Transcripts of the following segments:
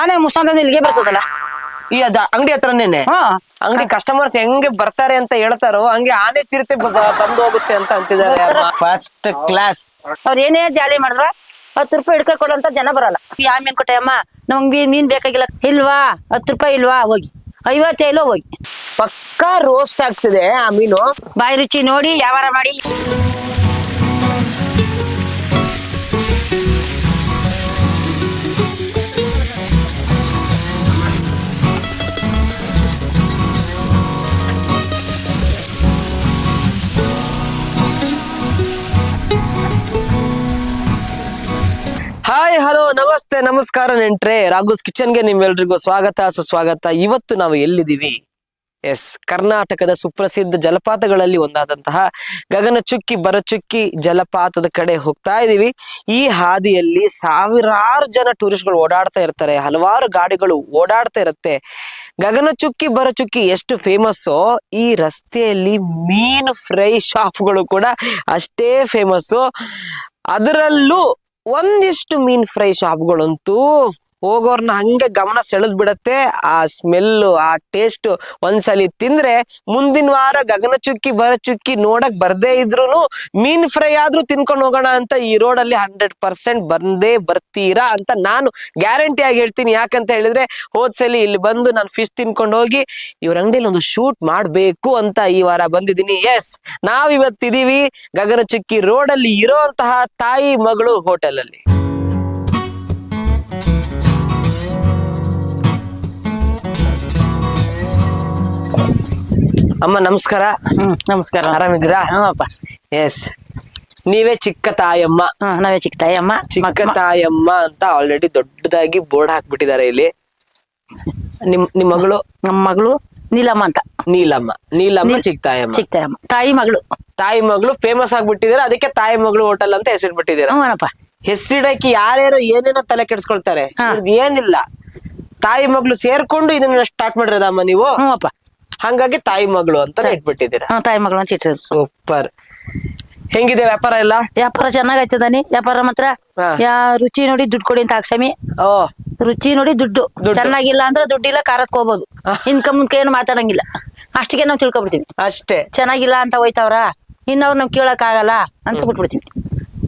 ಆನೆ ಮುಸಂದ ಇಲ್ಲಿಗೆ ಬರ್ತದಲ್ಲ? ಈ ಅದ ಅಂಗಡಿ ಹತ್ರ ಹಾ. ಅಂಗಡಿ ಕಸ್ಟಮರ್ಸ್ ಹೆಂಗೆ ಬರ್ತಾರೆ ಅಂತ ಹೇಳ್ತಾರೋ ಹಂಗೆ ಆನೆ ಚಿರತೆ ಬಂದು ಹೋಗುತ್ತೆ ಅಂತ ಅಂತಿದ್ದಾರೆ ಫಸ್ಟ್ ಕ್ಲಾಸ್ ಅವ್ರ ಏನೇ ಜಾಲಿ ಮಾಡಿದ್ರ ಹತ್ತು ರೂಪಾಯಿ ಹಿಡ್ಕ ಕೊಡಂತ ಜನ ಬರಲ್ಲ. ಯಾ ಮೀನ್ ಕೊಟ್ಟೆ ಅಮ್ಮ ನಮ್ಗೆ ಮೀನ್ ಬೇಕಾಗಿಲ್ಲ. ಇಲ್ವಾ? ಹತ್ತು ರೂಪಾಯಿ ಇಲ್ವಾ? ಹೋಗಿ. ಐವತ್ತೈಲೋ ಹೋಗಿ. ಪಕ್ಕಾ ರೋಸ್ಟ್ ಆಗ್ತಿದೆ ಆ ಮೀನು. ಬಾಯಿ ರುಚಿ ನೋಡಿ ವ್ಯವಹಾರ ಮಾಡಿ. ಹಲೋ, ನಮಸ್ತೆ, ನಮಸ್ಕಾರ ನೆಂಟ್ರೆ. ರಾಘುಸ್ ಕಿಚನ್ಗೆ ನಿಮ್ಮೆಲ್ರಿಗೂ ಸ್ವಾಗತ, ಸುಸ್ವಾಗತ. ಇವತ್ತು ನಾವು ಎಲ್ಲಿದ್ದೀವಿ? ಎಸ್, ಕರ್ನಾಟಕದ ಸುಪ್ರಸಿದ್ಧ ಜಲಪಾತಗಳಲ್ಲಿ ಒಂದಾದಂತಹ ಗಗನಚುಕ್ಕಿ ಬರಚುಕ್ಕಿ ಜಲಪಾತದ ಕಡೆ ಹೋಗ್ತಾ ಇದೀವಿ ಈ ಹಾದಿಯಲ್ಲಿ ಸಾವಿರಾರು ಜನ ಟೂರಿಸ್ಟ್ಗಳು ಓಡಾಡ್ತಾ ಇರ್ತಾರೆ. ಹಲವಾರು ಗಾಡಿಗಳು ಓಡಾಡ್ತಾ ಇರುತ್ತೆ. ಗಗನಚುಕ್ಕಿ ಬರಚುಕ್ಕಿ ಎಷ್ಟು ಫೇಮಸ್ಸೋ, ಈ ರಸ್ತೆಯಲ್ಲಿ ಮೀನು ಫ್ರೈ ಶಾಪ್ಗಳು ಕೂಡ ಅಷ್ಟೇ ಫೇಮಸ್ಸು. ಅದರಲ್ಲೂ ಒಂದಿಷ್ಟು ಮೀನ್ ಫ್ರೈ ಶಾಪ್ಗಳಂತೂ ಹೋಗೋರ್ನ ಹಂಗೆ ಗಮನ ಸೆಳೆದ್ ಬಿಡತ್ತೆ. ಆ ಸ್ಮೆಲ್ ಆ ಟೇಸ್ಟ್ ಒಂದ್ಸಲಿ ತಿಂದ್ರೆ ಮುಂದಿನ ವಾರ ಗಗನಚುಕ್ಕಿ ಬರಚುಕ್ಕಿ ನೋಡಕ್ ಬರ್ದೇ ಇದ್ರೂನು ಮೀನ್ ಫ್ರೈ ಆದ್ರೂ ತಿನ್ಕೊಂಡು ಹೋಗೋಣ ಅಂತ ಈ ರೋಡ್ ಅಲ್ಲಿ ಹಂಡ್ರೆಡ್ ಪರ್ಸೆಂಟ್ ಬಂದೇ ಬರ್ತೀರಾ ಅಂತ ನಾನು ಗ್ಯಾರಂಟಿ ಆಗಿ ಹೇಳ್ತೀನಿ. ಯಾಕಂತ ಹೇಳಿದ್ರೆ ಹೋದ್ಸಲಿ ಇಲ್ಲಿ ಬಂದು ನಾನು ಫಿಶ್ ತಿನ್ಕೊಂಡು ಹೋಗಿ ಇವ್ರ ಅಂಗಡಿಲಿ ಒಂದು ಶೂಟ್ ಮಾಡ್ಬೇಕು ಅಂತ ಈ ವಾರ ಬಂದಿದ್ದೀನಿ. ಎಸ್ ನಾವ್ ಇವತ್ತಿದೀವಿ ಗಗನಚುಕ್ಕಿ ರೋಡ್ ಅಲ್ಲಿ ಇರೋಂತಹ ತಾಯಿ ಮಗಳು ಹೋಟೆಲ್ ಅಲ್ಲಿ ಅಮ್ಮ ನಮಸ್ಕಾರ. ಹ್ಮ್ ನಮಸ್ಕಾರ. ಆರಾಮಿದ್ದೀರಾ? ಹ್ಮಪ್ಪ ಎಸ್ ನೀವೇ ಚಿಕ್ಕ ತಾಯಮ್ಮ. ಹಾ ನಾವೇ ಚಿಕ್ಕ ತಾಯಿ ಅಮ್ಮ ಚಿಕ್ಕ ತಾಯಮ್ಮ ಅಂತ ಆಲ್ರೆಡಿ ದೊಡ್ಡದಾಗಿ ಬೋರ್ಡ್ ಹಾಕ್ಬಿಟ್ಟಿದ್ದಾರೆ ಇಲ್ಲಿ. ನಿಮ್ ನಿಮ್ ಮಗಳು? ನಮ್ಮ ಮಗಳು ನೀಲಮ್ಮ ಅಂತ. ನೀಲಮ್ಮ. ನೀಲಮ್ಮ ನೀಲ್- ಚಿಕ್ಕ ತಾಯಮ್ಮ. ಚಿಕ್ಕ ತಾಯಿ ತಾಯಿ ಮಗಳು. ತಾಯಿ ಮಗಳು ಫೇಮಸ್ ಆಗ್ಬಿಟ್ಟಿದ್ದಾರೆ. ಅದಕ್ಕೆ ತಾಯಿ ಮಗಳು ಹೋಟೆಲ್ ಅಂತ ಹೆಸರಿಟ್ಬಿಟ್ಟಿದ್ದೀರಾ. ಹ್ಞೂನಪ್ಪ. ಹೆಸರಿಡಕ್ಕೆ ಯಾರ್ಯಾರು ಏನೇನೋ ತಲೆ ಕೆಡಿಸ್ಕೊಳ್ತಾರೆ. ಹಾ. ಏನಿಲ್ಲ. ತಾಯಿ ಮಗಳು ಸೇರ್ಕೊಂಡು ಇದನ್ನ ಸ್ಟಾರ್ಟ್ ಮಾಡಿರೋದಮ್ಮ ನೀವು? ಹ್ಞೂಪ್ಪ. ಹಂಗಾಗಿ ತಾಯಿ ಮಗಳು ಅಂತ ಇಟ್ಬಿಟ್ಟಿದ್ದೀರಾ ಹಾ, ತಾಯಿ ಮಗಳು ಅಂತ ಇಟ್ಟಿರೋದು ಸೂಪರ್. ಹೆಂಗಿದೆ ವ್ಯಾಪಾರ ಎಲ್ಲ? ವ್ಯಾಪಾರ ಚೆನ್ನಾಗೈತದಾನಿ ವ್ಯಾಪಾರ ಮಾತ್ರ ಹಾ. ಯಾ ರುಚಿ ನೋಡಿ ದುಡ್ಡು ಕೊಡಿ ಅಂತ ಹಾಕ್ಸಮಿ. ಓ. ರುಚಿ ನೋಡಿ ದುಡ್ಡು. ದುಡ್ಡು. ಚೆನ್ನಾಗಿಲ್ಲ ಅಂದ್ರೆ ದುಡ್ಡಿಲ್ಲ ಕಾರಕ್ಕೆ ಹೋಗ್ಬೋದು. ಮುಂದೆ ಮುಂದ್ಕ ಏನು ಮಾತಾಡಂಗಿಲ್ಲ. ಅಷ್ಟಿಗೆ ನಾವು ತಿಳ್ಕೊಬಿಡ್ತೀವಿ. ಅಷ್ಟೇ. ಚೆನ್ನಾಗಿಲ್ಲ ಅಂತ ಹೋಯ್ತವ್ರ? ಇನ್ನವ್ರು ನಾವ್ ಕೇಳಕ್ ಆಗಲ್ಲ ಅಂತ ಬಿಟ್ಬಿಡ್ತೀವಿ.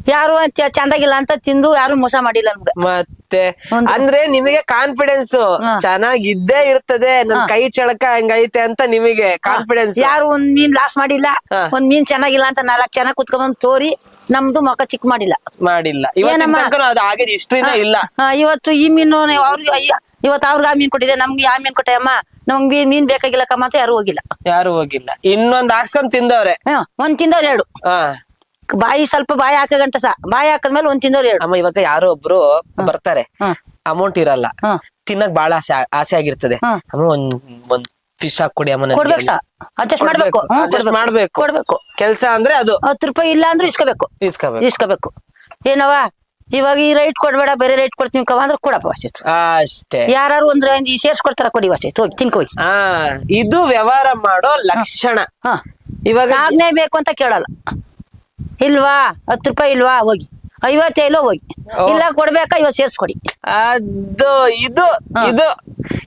ಯಾರು ಚ- ಚಂದಾಗಿಲ್ಲ ಅಂತ ತಿಂದು ಯಾರು ಮೋಸ ಮಾಡಿಲ್ಲ ನಮ್ಗೆ. ಮತ್ತೆ ಅಂದ್ರೆ ನಿಮಗೆ ಕಾನ್ಫಿಡೆನ್ಸ್. ಚೆನ್ನಾಗಿದ್ದೇ ಇರ್ತದೆ ನನ್ ಕೈ ಚಳಕ ಹಂಗೈತೆ ಅಂತ ನಿಮಗೆ ಕಾನ್ಫಿಡೆನ್ಸ್ ಯಾರು ಒಂದ್ ಮೀನ್ ಲಾಸ್ ಮಾಡಿಲ್ಲ ಹಾ. ಒಂದ್ ಮೀನ್ ಚೆನ್ನಾಗಿಲ್ಲ ಅಂತ ನಾಲ್ಕ್ ಜನ ಕುತ್ಕೊಂಡ್ ತೋರಿ ನಮ್ದು ಮುಖ ಚಿಕ್ ಮಾಡಿಲ್ಲ. ಮಾಡಿಲ್ಲ. ಇವತ್ತಿನ ಏನಮ್ಮ? ತನಕ ಅದು ಆಗಿದ ಹಿಸ್ಟ್ರಿನ ಇಲ್ಲ. ಆ, ಇವತ್ತು ಈ ಮೀನು ಅವ್ರಿಗೆ ಅಯ್ಯ, ಇವತ್ತು ಅವ್ರಿಗೆ ಆ ಮೀನ್ ಕೊಟ್ಟಿದೆ ನಮ್ಗೆ ಆ ಮೀನ್ ಕೊಟ್ಟೆ ಅಮ್ಮ ನಮ್ಗೆ ಮೀನ್ ಮೀನ್ ಬೇಕಾಗಿಲ್ಲ ಕಮ್ಮ ಅಂತ ಯಾರು ಹೋಗಿಲ್ಲ. ಯಾರು ಹೋಗಿಲ್ಲ. ಇನ್ನೊಂದ್ ಹಾಕ್ಸ್ಕೊಂಡ್ ತಿಂದವ್ರೆ. ಹಾ ಒಂದ್ ತಿಂದವ್ರು ಎರಡು. ಹಾ. ಬಾಯಿ ಸ್ವಲ್ಪ ಬಾಯಿ ಹಾಕ ಗಂಟ ಸಹ ಬಾಯಿ ಹಾಕದ್ಮೇಲೆ ಒಂದ್ ತಿಂದವ್ರು ಎರಡು. ಅಮ್ಮ ಇವಾಗ ಯಾರೋ ಒಬ್ರು ಬರ್ತಾರೆ. ಅಮೌಂಟ್ ಇರಲ್ಲ. ತಿನ್ನಕ್ ಬಹಳ ಆಸೆ ಆಸೆ ಆಗಿರ್ತದೆ. ಅಮ್ಮ ಒಂದ್ ಒಂದ್ ಫಿಶ್ ಹಾಕೊಡಿ ಅಮ್ಮ ಕೊಡ್ಬೇಕು ಸಹ ಅಡ್ಜಸ್ಟ್ ಮಾಡ್ಬೇಕು. ಕೊಡ್ಬೇಕು. ಮಾಡ್ಬೇಕು. ಕೆಲ್ಸ ಅಂದ್ರೆ ಅದು. ಹತ್ತು ರೂಪಾಯಿ ಇಲ್ಲ ಅಂದ್ರೆ ಇಸ್ಕೋಬೇಕು. ಇಸ್ಕೋಬೇಕು. ಇಸ್ಕೋಬೇಕು. ಏನವ ಇವಾಗ ಈ ರೈಟ್ ಕೊಡ್ಬೇಡ ಬೇರೆ ರೈಟ್ ಕೊಡ್ತೀನಿ ಕವ ಅಂದ್ರೆ ಕೊಡಪ್ಪ ಅಷ್ಟೇ. ಅಷ್ಟೇ. ಯಾರು ಒಂದ್ರ ಈ ಸೇರ್ಸ್ಕೊಡ್ತಾರ ಕೊಡಿ ಅಷ್ಟೇ. ಹೋಗಿ ತಿನ್ಕೋಗಿ ಆ ಇದು ವ್ಯವಹಾರ ಮಾಡೋ ಲಕ್ಷಣ. ಇವಾಗ ಆಗ್ನೇ ಬೇಕು ಅಂತ ಕೇಳಲ್ಲ. ಇಲ್ವಾ? ಹತ್ತು ರೂಪಾಯಿ ಇಲ್ವಾ? ಹೋಗಿ. ಐವತ್ತೇಳು ಹೋಗಿ. ಇಲ್ಲ ಕೊಡ್ಬೇಕಾ? ಇವಾಗ ಸೇರ್ಸ್ಕೊಡಿ. ಅದು ಇದು ಇದು.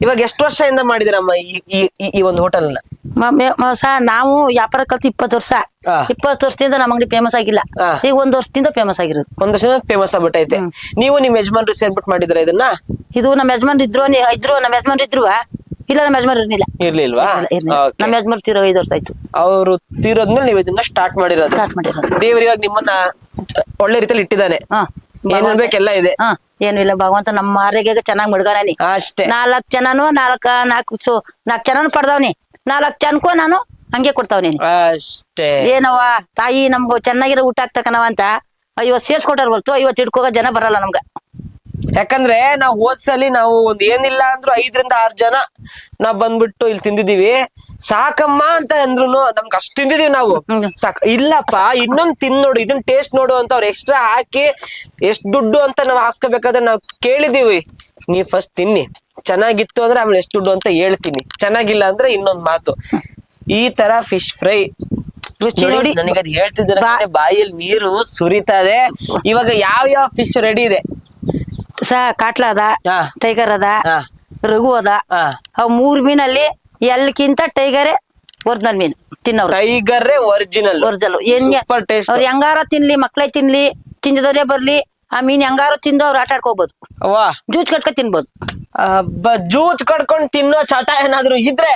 ಇವಾಗ ಎಷ್ಟು ವರ್ಷದಿಂದ ಮಾಡಿದಿರಮ್ಮ ಈ ಈ- ಈ- ಈ ಒಂದು ಹೋಟೆಲ್ನ ಮ- ಮೆ- ಮ- ಸಾ ನಾವು ವ್ಯಾಪಾರ ಕಲ್ತು ಇಪ್ಪತ್ತು ವರ್ಷ. ಹಾ. ಇಪ್ಪತ್ತು ವರ್ಷದಿಂದ ನಮ್ಮ ಅಂಗಡಿ ಫೇಮಸ್ ಆಗಿಲ್ಲ. ಈಗ ಒಂದ್ ವರ್ಷದಿಂದ ಫೇಮಸ್ ಆಗಿರೋದು. ಒಂದ್ ವರ್ಷದಿಂದ ಫೇಮಸ್ ಆಗ್ಬಿಟ್ಟೈತೆ. ನೀವು ನಿಮ್ ಯಜಮಾನ್ರು ಸೇರ್ಬಿಟ್ಟು ಮಾಡಿದ್ರ ಇದನ್ನ? ಇದು ನಮ್ಮ ಯಜಮಾನ್ ಇದ್ರು ನೀ- ಇದ್ರು ನಮ್ಮ ಯಜಮಾನ್ ಇದ್ರು. ಇಲ್ಲ ನಮ್ಮ ಯಜಮಾನ್ ಇರ್ಲಿಲ್ಲ. ಇರ್ಲಿಲ್ವಾ ಇರ್ಲಿಲ್ಲ, ಇರ್ಲಿಲ್ಲ. Okay. ನಮ್ಮ ಯಜಮಾನ್ ತೀರೋ ಐದು ವರ್ಷ ಆಯ್ತು. ಅವ್ರು ತೀರೋದ್ಮೇಲೆ ನೀವು ಇದನ್ನ ಸ್ಟಾರ್ಟ್ ಮಾಡಿರೋದು. ಸ್ಟಾರ್ಟ್ ಮಾಡಿರೋದು. ದೇವ್ರ ಇವಾಗ ನಿಮ್ಮನ್ನ ಒಳ್ಳೆ ರೀತಿಯಲ್ಲಿ ಇಟ್ಟಿದ್ದಾನೆ. ಹಾ. ಏನೇನ್ ಬೇಕೆಲ್ಲ ಇದೆ. ಹಾ. ಏನು ಇಲ್ಲ ಭಗವಂತ ನಮ್ಮ ಆರೋಗ್ಯ ಚೆನ್ನಾಗಿ ಮುಡ್ಗಾನಿ ಅಷ್ಟೇ. ನಾಲ್ಕ್ ಜನನು ನಾಲ್ಕ ನಾಲ್ಕು ಸೊ ನಾಲ್ಕ್ ಜನನು ಪಡ್ದವ್ನಿ. ನಾಲ್ಕ್ ಜನಕ್ಕೂ ನಾನು ಹಂಗೆ ಕೊಡ್ತಾವ್ನಿ ಅಷ್ಟೇ. ಏನವ ತಾಯಿ ನಮ್ಗ ಚೆನ್ನಾಗಿರೋ ಊಟ ಹಾಕ್ತಕನವ ಅಂತ ಐವತ್ ಸೇರ್ಸ್ಕೊಟ್ಟಾರ ಹೊರ್ತು ಐವತ್ ಹಿಡ್ಕೋಗ ಜನ ಬರಲ್ಲ ನಮ್ಗ. ಯಾಕಂದ್ರೆ ನಾವು ಹೋದ್ಸಲಿ ನಾವು ಒಂದ್ ಏನಿಲ್ಲ ಅಂದ್ರು ಐದರಿಂದ ಆರ್ ಜನ ನಾವ್ ಬಂದ್ಬಿಟ್ಟು ಇಲ್ಲಿ ತಿಂದಿದೀವಿ ಸಾಕಮ್ಮ ಅಂತ ಅಂದ್ರು ನಮ್ಗೆ ಅಷ್ಟ್ ತಿಂದಿದೀವಿ ನಾವು. ಸಾಕ ಇಲ್ಲಪ್ಪ ಇನ್ನೊಂದ್ ತಿನ್ ನೋಡು ಇದನ್ ಟೇಸ್ಟ್ ನೋಡು ಅಂತ ಅವ್ರು ಎಕ್ಸ್ಟ್ರಾ ಹಾಕಿ ಎಷ್ಟ್ ದುಡ್ಡು ಅಂತ ನಾವ್ ಹಾಕ್ಸ್ಕೋಬೇಕಾದ್ರೆ ನಾವ್ ಕೇಳಿದೀವಿ ನೀ ಫಸ್ಟ್ ತಿನ್ನಿ. ಚೆನ್ನಾಗಿತ್ತು ಅಂದ್ರೆ ಆಮೇಲೆ ಎಷ್ಟ್ ದುಡ್ಡು ಅಂತ ಹೇಳ್ತೀನಿ. ಚೆನ್ನಾಗಿಲ್ಲ ಅಂದ್ರೆ ಇನ್ನೊಂದ್ ಮಾತು. ಈ ತರ ಫಿಶ್ ಫ್ರೈ ನೋಡಿ ನನಗೆ ಅದ್ ಹೇಳ್ತಿದ್ರೆ ಬಾಯಲ್ಲಿ ನೀರು ಸುರಿತಾ ಇದೆ. ಇವಾಗ ಯಾವ ಯಾವ ಫಿಶ್ ರೆಡಿ ಇದೆ? ಸ ಕಾಟ್ಲ ಅದ ಹಾ. ಟೈಗರ್ ಅದ ಹಾ. ರಘು ಅದ. ಹಾ. ಅವ್ ಮೂರ್ ಮೀನಲ್ಲಿ ಎಲ್ಲಕ್ಕಿಂತ ಟೈಗರೇ ಒರಿಜಿನಲ್ ಮೀನ್ ತಿನ್ನೋರು. Tiger original. ಒರಿಜಿನಲ್. ಏನ್ ಸೂಪರ್ ಟೇಸ್ಟ್. ಅವ್ರ ಹೆಂಗಾರ ತಿನ್ಲಿ ಮಕ್ಳೇ ತಿನ್ಲಿ ತಿಂದದವರೇ ಬರ್ಲಿ ಆ ಮೀನ್ ಹೆಂಗಾರ ತಿಂದು ಅವ್ರು ಆಟ ಆಡ್ಕೋಬಹುದು ವಾ ಜೂಜ್ ಕಟ್ಕ ತಿನ್ಬೋದು. ಜೂಜ್ ಕಡ್ಕೊಂಡ್ ತಿನ್ನೋ ಚಟ ಏನಾದ್ರು ಇದ್ರೆ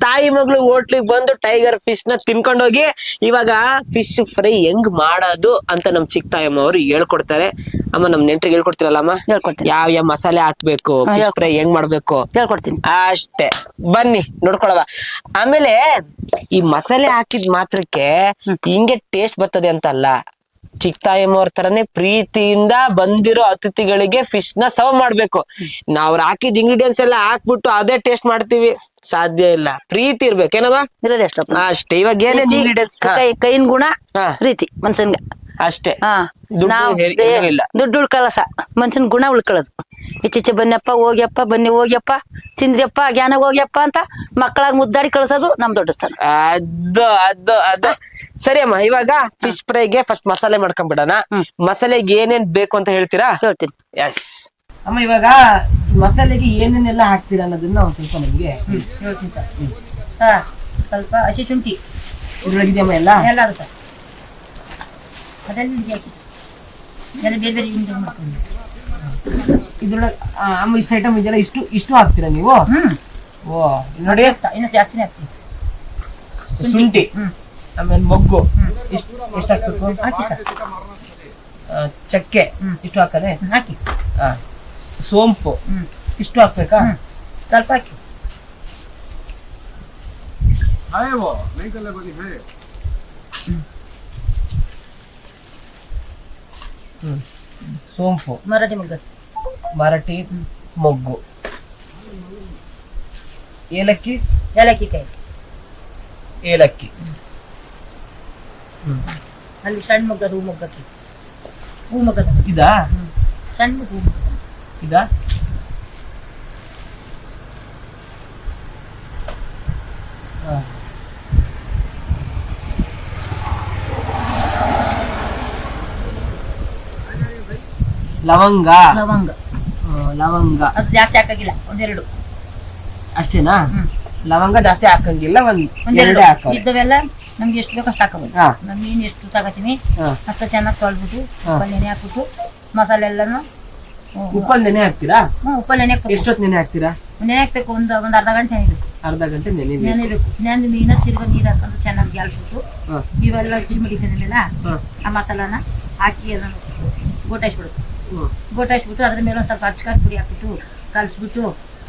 ತಾಯಿ ಮಗಳು ಹೋಟ್ಲಿಗೆ ಬಂದು ಟೈಗರ್ ಫಿಶ್ನ ತಿನ್ಕೊಂಡೋಗಿ ಇವಾಗ ಫಿಶ್ ಫ್ರೈ ಹೆಂಗ್ ಮಾಡೋದು ಅಂತ ನಮ್ ಚಿಕ್ಕ ತಾಯಮ್ಮ ಅವರು ಹೇಳ್ಕೊಡ್ತಾರೆ. ಅಮ್ಮ ನಮ್ ನೆಂಟ್ರಿಗೆ ಹೇಳ್ಕೊಡ್ತೀರಲ್ಲ ಅಮ್ಮ? ಹೇಳ್ಕೊಡ್ತೀನಿ. ಯಾವ ಯಾವ ಮಸಾಲೆ ಹಾಕ್ಬೇಕು ಫಿಶ್ ಫ್ರೈ ಹೆಂಗ್ ಮಾಡ್ಬೇಕು? ಹೇಳ್ಕೊಡ್ತೀನಿ. ಅಷ್ಟೇ. ಬನ್ನಿ ನೋಡ್ಕೊಳವ. ಆಮೇಲೆ ಈ ಮಸಾಲೆ ಹಾಕಿದ ಮಾತ್ರಕ್ಕೆ ಹಿಂಗೆ ಟೇಸ್ಟ್ ಬರ್ತದೆ ಅಂತ ಅಲ್ಲ ಚಿಕ್ಕ ತಾಯಮ್ಮವ್ರ ತರನೇ ಪ್ರೀತಿಯಿಂದ ಬಂದಿರೋ ಅತಿಥಿಗಳಿಗೆ ಫಿಶ್ನ ಸರ್ವ್ ಮಾಡ್ಬೇಕು. ನಾವ್ ಹಾಕಿದ ಇಂಗ್ರೀಡಿಯೆಂಟ್ಸ್ ಎಲ್ಲ ಹಾಕ್ಬಿಟ್ಟು ಅದೇ ಟೇಸ್ಟ್ ಮಾಡ್ತೀವಿ. ಸಾಧ್ಯ ಇಲ್ಲ. ಪ್ರೀತಿ ಇರ್ಬೇಕೇನವ ಇರೋದು ಎಷ್ಟಪ್ಪ ಅಷ್ಟೇ. ಇವಾಗ ಕೈ ಕೈನ್ ಗುಣ ಹಾ. ರೀತಿ ಮನ್ಸನ್ಗ. ಅಷ್ಟೇ. ಹಾ. ದುಡ್ಡು ನಾವ್ ಹೇರಿ- ಏ, ಏನೂ ಇಲ್ಲ. ದುಡ್ಡು ಉಳ್ಕೊಳ್ಳಸ ಮನ್ಸನ್ ಗುಣ ಉಳ್ಕೊಳ್ಳೋದು. ಈಚೀಚೆ ಬನ್ನಪ್ಪ ಹೋಗ್ಯಪ್ಪ ಬನ್ನಿ ಹೋಗ್ಯಪ್ಪ ತಿಂದ್ರಿಯಪ್ಪ ಜ್ಞಾನ ಹೋಗ್ಯಪ್ಪ ಅಂತ ಮಕ್ಕಳಾಗ ಮುದ್ದಾಡಿ ಕಳ್ಸೋದು ನಮ್ ದೊಡ್ಡ ಸ್ಥಾನ. ಅದು ಅದು ಅದು. ಸರಿ ಅಮ್ಮ ಇವಾಗ ಫಿಶ್ ಫ್ರೈಗೆ ಫಸ್ಟ್ ಮಸಾಲೆ ಮಾಡ್ಕೊಂಡ್ಬಿಡೋಣ. ಮಸಾಲೆಗೆ ಏನೇನ್ ಬೇಕು ಅಂತ ಹೇಳ್ತೀರಾ? ಹೇಳ್ತೀನಿ. ಎಸ್ ಅಮ್ಮ ಇವಾಗ ಮಸಾಲೆಗೆ ಏನೇನೆಲ್ಲ ಹಾಕ್ತೀರಾ ಅನ್ನೋದನ್ನ ಒಂದ್ ಸ್ವಲ್ಪ ನಮ್ಗೆ ಹೇಳ್ತೀನಿ ಸರ್ ಸ್ವಲ್ಪ ಹಸಿ ಶುಂಠಿ. ಇದ್ರೊಳಗಿದೆಯಮ್ಮ ಎಲ್ಲ ಎಲ್ಲ? ಅದು ಸರ್. ಅದೆಲ್ಲ ಹಾಕಿ ಎಲ್ಲ ಬೇರೆ ಬೇರೆ ಮಾಡ್ಕೊಂಡು ಇದ್ರೊಳಗೆ ಅಮ್ಮ ಇಷ್ಟು ಐಟಮ್ ಇದೆಯಲ್ಲ ಇಷ್ಟು ಇಷ್ಟು ಹಾಕ್ತೀರಾ ನೀವು? ಓ ನೋಡಿ. ಇನ್ನು ಜಾಸ್ತಿನೇ ಹಾಕ್ತೀನಿ. ಶುಂಠಿ. ಆಮೇಲೆ ಮೊಗ್ಗು. ಇಷ್ಟು ಎಷ್ಟು ಹಾಕ್ಬೇಕು? ಹಾಕಿ ಸರ್. ಚಕ್ಕೆ. ಇಷ್ಟು ಹಾಕದೆ ಹಾಕಿ. ಆ, ಸೋಂಪು. ಇಷ್ಟು ಹಾಕ್ಬೇಕಾ? ಸ್ವಲ್ಪ ಹಾಕಿ. ಹಾಯವೋ ನೈಕಲ್ಲೇ ಬನ್ನಿ ಸೋಂಪು. ಮರಾಠಿ ಮೊಗ್ಗು ಮರಾಠಿ ಮೊಗ್ಗು. ಏಲಕ್ಕಿ? ಏಲಕ್ಕಿ ಕೈ ಏಲಕ್ಕಿ. ಅಲ್ಲಿ ಸಣ್ಣ ಮೊಗ್ಗದ ಹೂ ಮೊಗ್ಗಕ್ಕೆ. ಹೂ ಮೊಗ್ಗದ. ಇದಾ? ಸಣ್ಣ ಹೂ ಮೊಗ್ಗ ಇದಾ. ಲವಂಗ. ಲವಂಗ. ಲವಂಗ. ಅದು ಜಾಸ್ತಿ ಹಾಕಂಗಿಲ್ಲ ಒಂದೆರಡು. ಅಷ್ಟೇನಾ. ಲವಂಗ ಜಾಸ್ತಿ ಹಾಕಂಗಿಲ್ಲ ಒಂದ್ ಒಂದೆರಡು. ಎರಡೇ ಇದ್ದವೆಲ್ಲ ನಮ್ಗೆ ಎಷ್ಟು ಬೇಕು ಅಷ್ಟು ಹಾಕೋಬೋದು. ನಾನು ಮೀನು ಎಷ್ಟು ತಗೋತೀನಿ. ಅಷ್ಟು ಚೆನ್ನಾಗಿ ತೊಳ್ಬಿಟ್ಟು ನೆನೆ ಹಾಕ್ಬಿಟ್ಟು ಮಸಾಲೆ ಎಲ್ಲಾನು ಉಪ್ಪಲ್ಲಿ ನೆನೆ ಹಾಕ್ತೀರಾ? ಹ್ಮ್, ಉಪ್ಪಲ್ಲಿ ನೆನೆ ಎಷ್ಟೊತ್ತು ನೆನೆ ಹಾಕ್ತೀರಾ? ನೆನೆ ಹಾಕ್ಬೇಕು ಒಂದು ಒಂದು ಅರ್ಧ ಗಂಟೆ ನೆನೆಬೇಕು ಅರ್ಧ ಗಂಟೆ ನೆನೆಬೇಕು ನೆನೆಬೇಕು ನೆನೆದು ಮೀನ ಸಿರ್ಗ ನೀರು ಹಾಕೊಂಡು ಚೆನ್ನಾಗಿ ಗ್ಯಾಲ್ಸ್ಬಿಟ್ಟು. ಇವೆಲ್ಲ ಹಚ್ಚಿ ಮಡಿಕೊಂಡಿಲ್ಲ ಆ ಮಸಾಲಾನ ಹಾಕಿ ಅದನ್ನು ಗೋಟಾಯಿಸ್ಬಿಡುತ್ತೆ. ಗೋಟಾಯಿಸ್ಬಿಟ್ಟು ಅದ್ರ ಮೇಲೆ ಒಂದು ಸ್ವಲ್ಪ ಅಚ್ಕಾರ್ ಪುಡಿ ಹಾಕ್ಬಿಟ್ಟು ಕಲಿಸ್ಬಿಟ್ಟು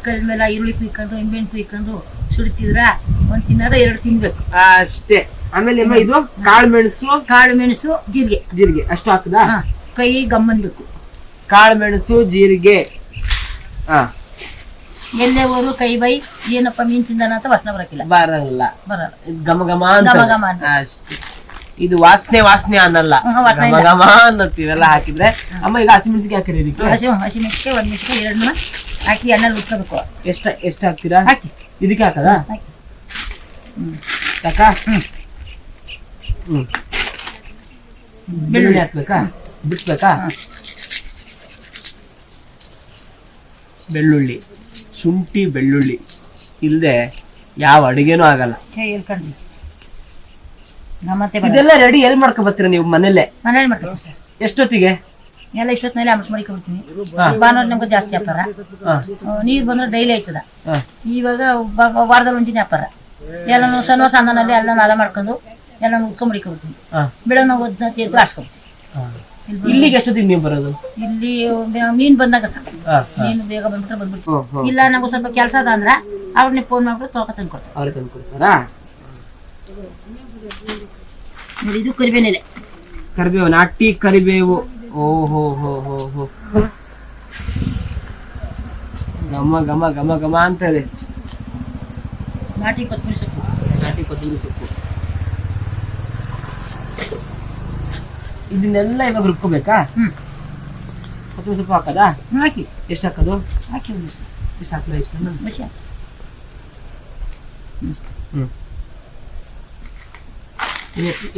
ಕಲ್ ಮೇಲೆ ಈರುಳ್ಳಿ ಕುಯ್ಕೊಂಡು ಇಂಬೆಣ್ ಕುಯ್ಕೊಂಡು ಸುಡ್ತಿದ್ರ ಒಂದ್ ತಿನ್ನದ ಎರಡು ತಿನ್ಬೇಕು. ಅಷ್ಟೇ. ಆಮೇಲೆ ಇದು? ಕಾಳು ಮೆಣಸು? ಕಾಳು ಮೆಣಸು ಜೀರಿಗೆ. ಜೀರಿಗೆ. ಅಷ್ಟು ಹಾಕದ? ಕೈ ಗಮ್ಮನ್ಬೇಕು. ಕಾಳು ಮೆಣಸು ಜೀರಿಗೆ. ಹಾ. ಎಲ್ಲೇ ಊರು ಕೈ ಬೈ ಏನಪ್ಪ ಮೀನ್ ತಿಂದಾನ ಅಂತ ವಾಸನೆ ಬರಕಿಲ್ಲ. ಬರಲ್ಲ. ಬರಲ್ಲ. ಇದು ಘಮ ಘಮ ಅಂತ. ಘಮ ಘಮ ಅಂತ. ಅಷ್ಟೇ. ಇದು ವಾಸನೆ ವಾಸನೆ ಅನ್ನಲ್ಲ. ಹ್ಮ್, ವಾಸನೆ ಘಮ ಇಲ್ಲ. ಘಮ ಅನ್ನತ್ತಿ ಇವೆಲ್ಲ ಹಾಕಿದ್ರೆ ಅಮ್ಮ ಈಗ ಹಸಿಮೆಣಸಿಗೆ ಹಾಕಿರಿ ಇದಕ್ಕೆ. ಹಸಿ ಹಸಿಮೆಣಸಿಗೆ ಮೆಣಸಿಗೆ ಒಂದು ಮೆಣಸಿಗೆ ಎರಡನ್ನ ಹಾಕಿ ಎಣ್ಣೆ ಉಟ್ಕೋಬೇಕು ಎಷ್ಟ ಎಷ್ಟು ಹಾಕ್ತೀರಾ? ಹಾಕಿ. ಇದಕ್ಕೆ ಹಾಕದ? ಹಾಕಿ. ಸಾಕಾ? ಹ್ಮ್. ಹ್ಮ್. ಬೆಳ್ಳುಳ್ಳಿ. ಹಾಕ್ಬೇಕಾ? ಬಿಡ್ಸ್ಬೇಕಾ ಹಾ. ಬೆಳ್ಳುಳ್ಳಿ ಶುಂಠಿ ಬೆಳ್ಳುಳ್ಳಿ. ಇಲ್ಲದೆ ಯಾವ ಅಡುಗೆನೂ ಆಗಲ್ಲ. ಹೇ ಹೇಳ್ಕೊಂಡ್ವಿ ನಮ್ಮತ್ತೆ ಇದೆಲ್ಲ ರೆಡಿ ಎಲ್ಲಿ ಮಾಡ್ಕೊ ಬರ್ತೀರಾ ನೀವು ಮನೇಲೆ ಮನೇಲಿ ಮಾಡ್ತೀವಿ ಸರ್. ಎಷ್ಟೊತ್ತಿಗೆ? ಎಲ್ಲ ಇಷ್ಟೊತ್ತಿನಲ್ಲಿ ಅಮೃತ ಮಾಡಿಕೊಡ್ತೀವಿ ಹಾ. ಭಾನುವಾರ ನಮ್ಗೆ ಜಾಸ್ತಿ ವ್ಯಾಪಾರ ನೀರು ಬಂದ್ರೆ ಡೈಲಿ ಆಯ್ತದ. ಇವಾಗ ಬ- ವಾರದಲ್ಲಿ ಒಂದಿನ ವ್ಯಾಪಾರ ಎಲ್ಲನೂ ಸಣ್ಣ ಸಣ್ಣನಲ್ಲಿ ಎಲ್ಲ ನಾಲ ಮಾಡ್ಕೊಂಡು ಎಲ್ಲ ಉಟ್ಕೊಂಡ್ಬಿಡ್ಕೊಂಡ್ಬಿಡ್ತೀನಿ ಬೆಳಗ್ಗೆ ಓದ್ನ ತೆಗೆದು ಆಡ್ಸ್ಕೊಡ್ತೀವಿ ಹಾ. ಎಷ್ಟು ದಿನ ನೀವು ಬರೋದು? ಇಲ್ಲಿ ಬೆ- ಮೀನ್ ಬಂದಾಗ ಹಾ ಹಾ. ಮೀನು ಬೇಗ ಬಂದ್ಬಿಟ್ರೆ ಬಂದ್ಬಿಟ್ಟು. ಹ್ಮ್ ಇಲ್ಲ ನಮ್ಗೆ ಸ್ವಲ್ಪ ಕೆಲಸ ಅದ ಅಂದ್ರೆ ಅವ್ರನ್ನ ಫೋನ್ ಮಾಡ್ಬಿಟ್ಟು ತೊಳ್ಕೊ ತಂದು ಕೊಡ್ತಾರೆ ಅವ್ರೆ ತಂದು ಕೊಡ್ತಾರಾ? ನೋಡಿ ಇದು ಕರಿಬೇನೆಲೆ ಕರಿಬೇವು ನಾಟಿ ಕರಿಬೇವು. ಓ ಹೋ ಹೋ ಹೋ ಹೋ. ಘಮ ಘಮ ಘಮ ಘಮ ಅಂತ ಇದೆ ನಾಟಿ ಕೊತ್ತಂಬರಿ ಸೊಪ್ಪು. ನಾಟಿ ಕೊತ್ತಂಬರಿ ಸೊಪ್ಪು. ಇದನ್ನೆಲ್ಲ ಇವಾಗ ರುಬ್ಕೋಬೇಕಾ? ಹ್ಮ್. ಕೊತ್ತಂಬರಿ ಹಾಕೋದಾ? ಹಾಕದಾ ಹಾಕಿ. ಎಷ್ಟು ಹಾಕೋದು? ಹಾಕಿ ಒಂದು ನಿಮಿಷ. ಎಷ್ಟು ಹಾಕಲ ಇಷ್ಟ? ಹ್ಞೂ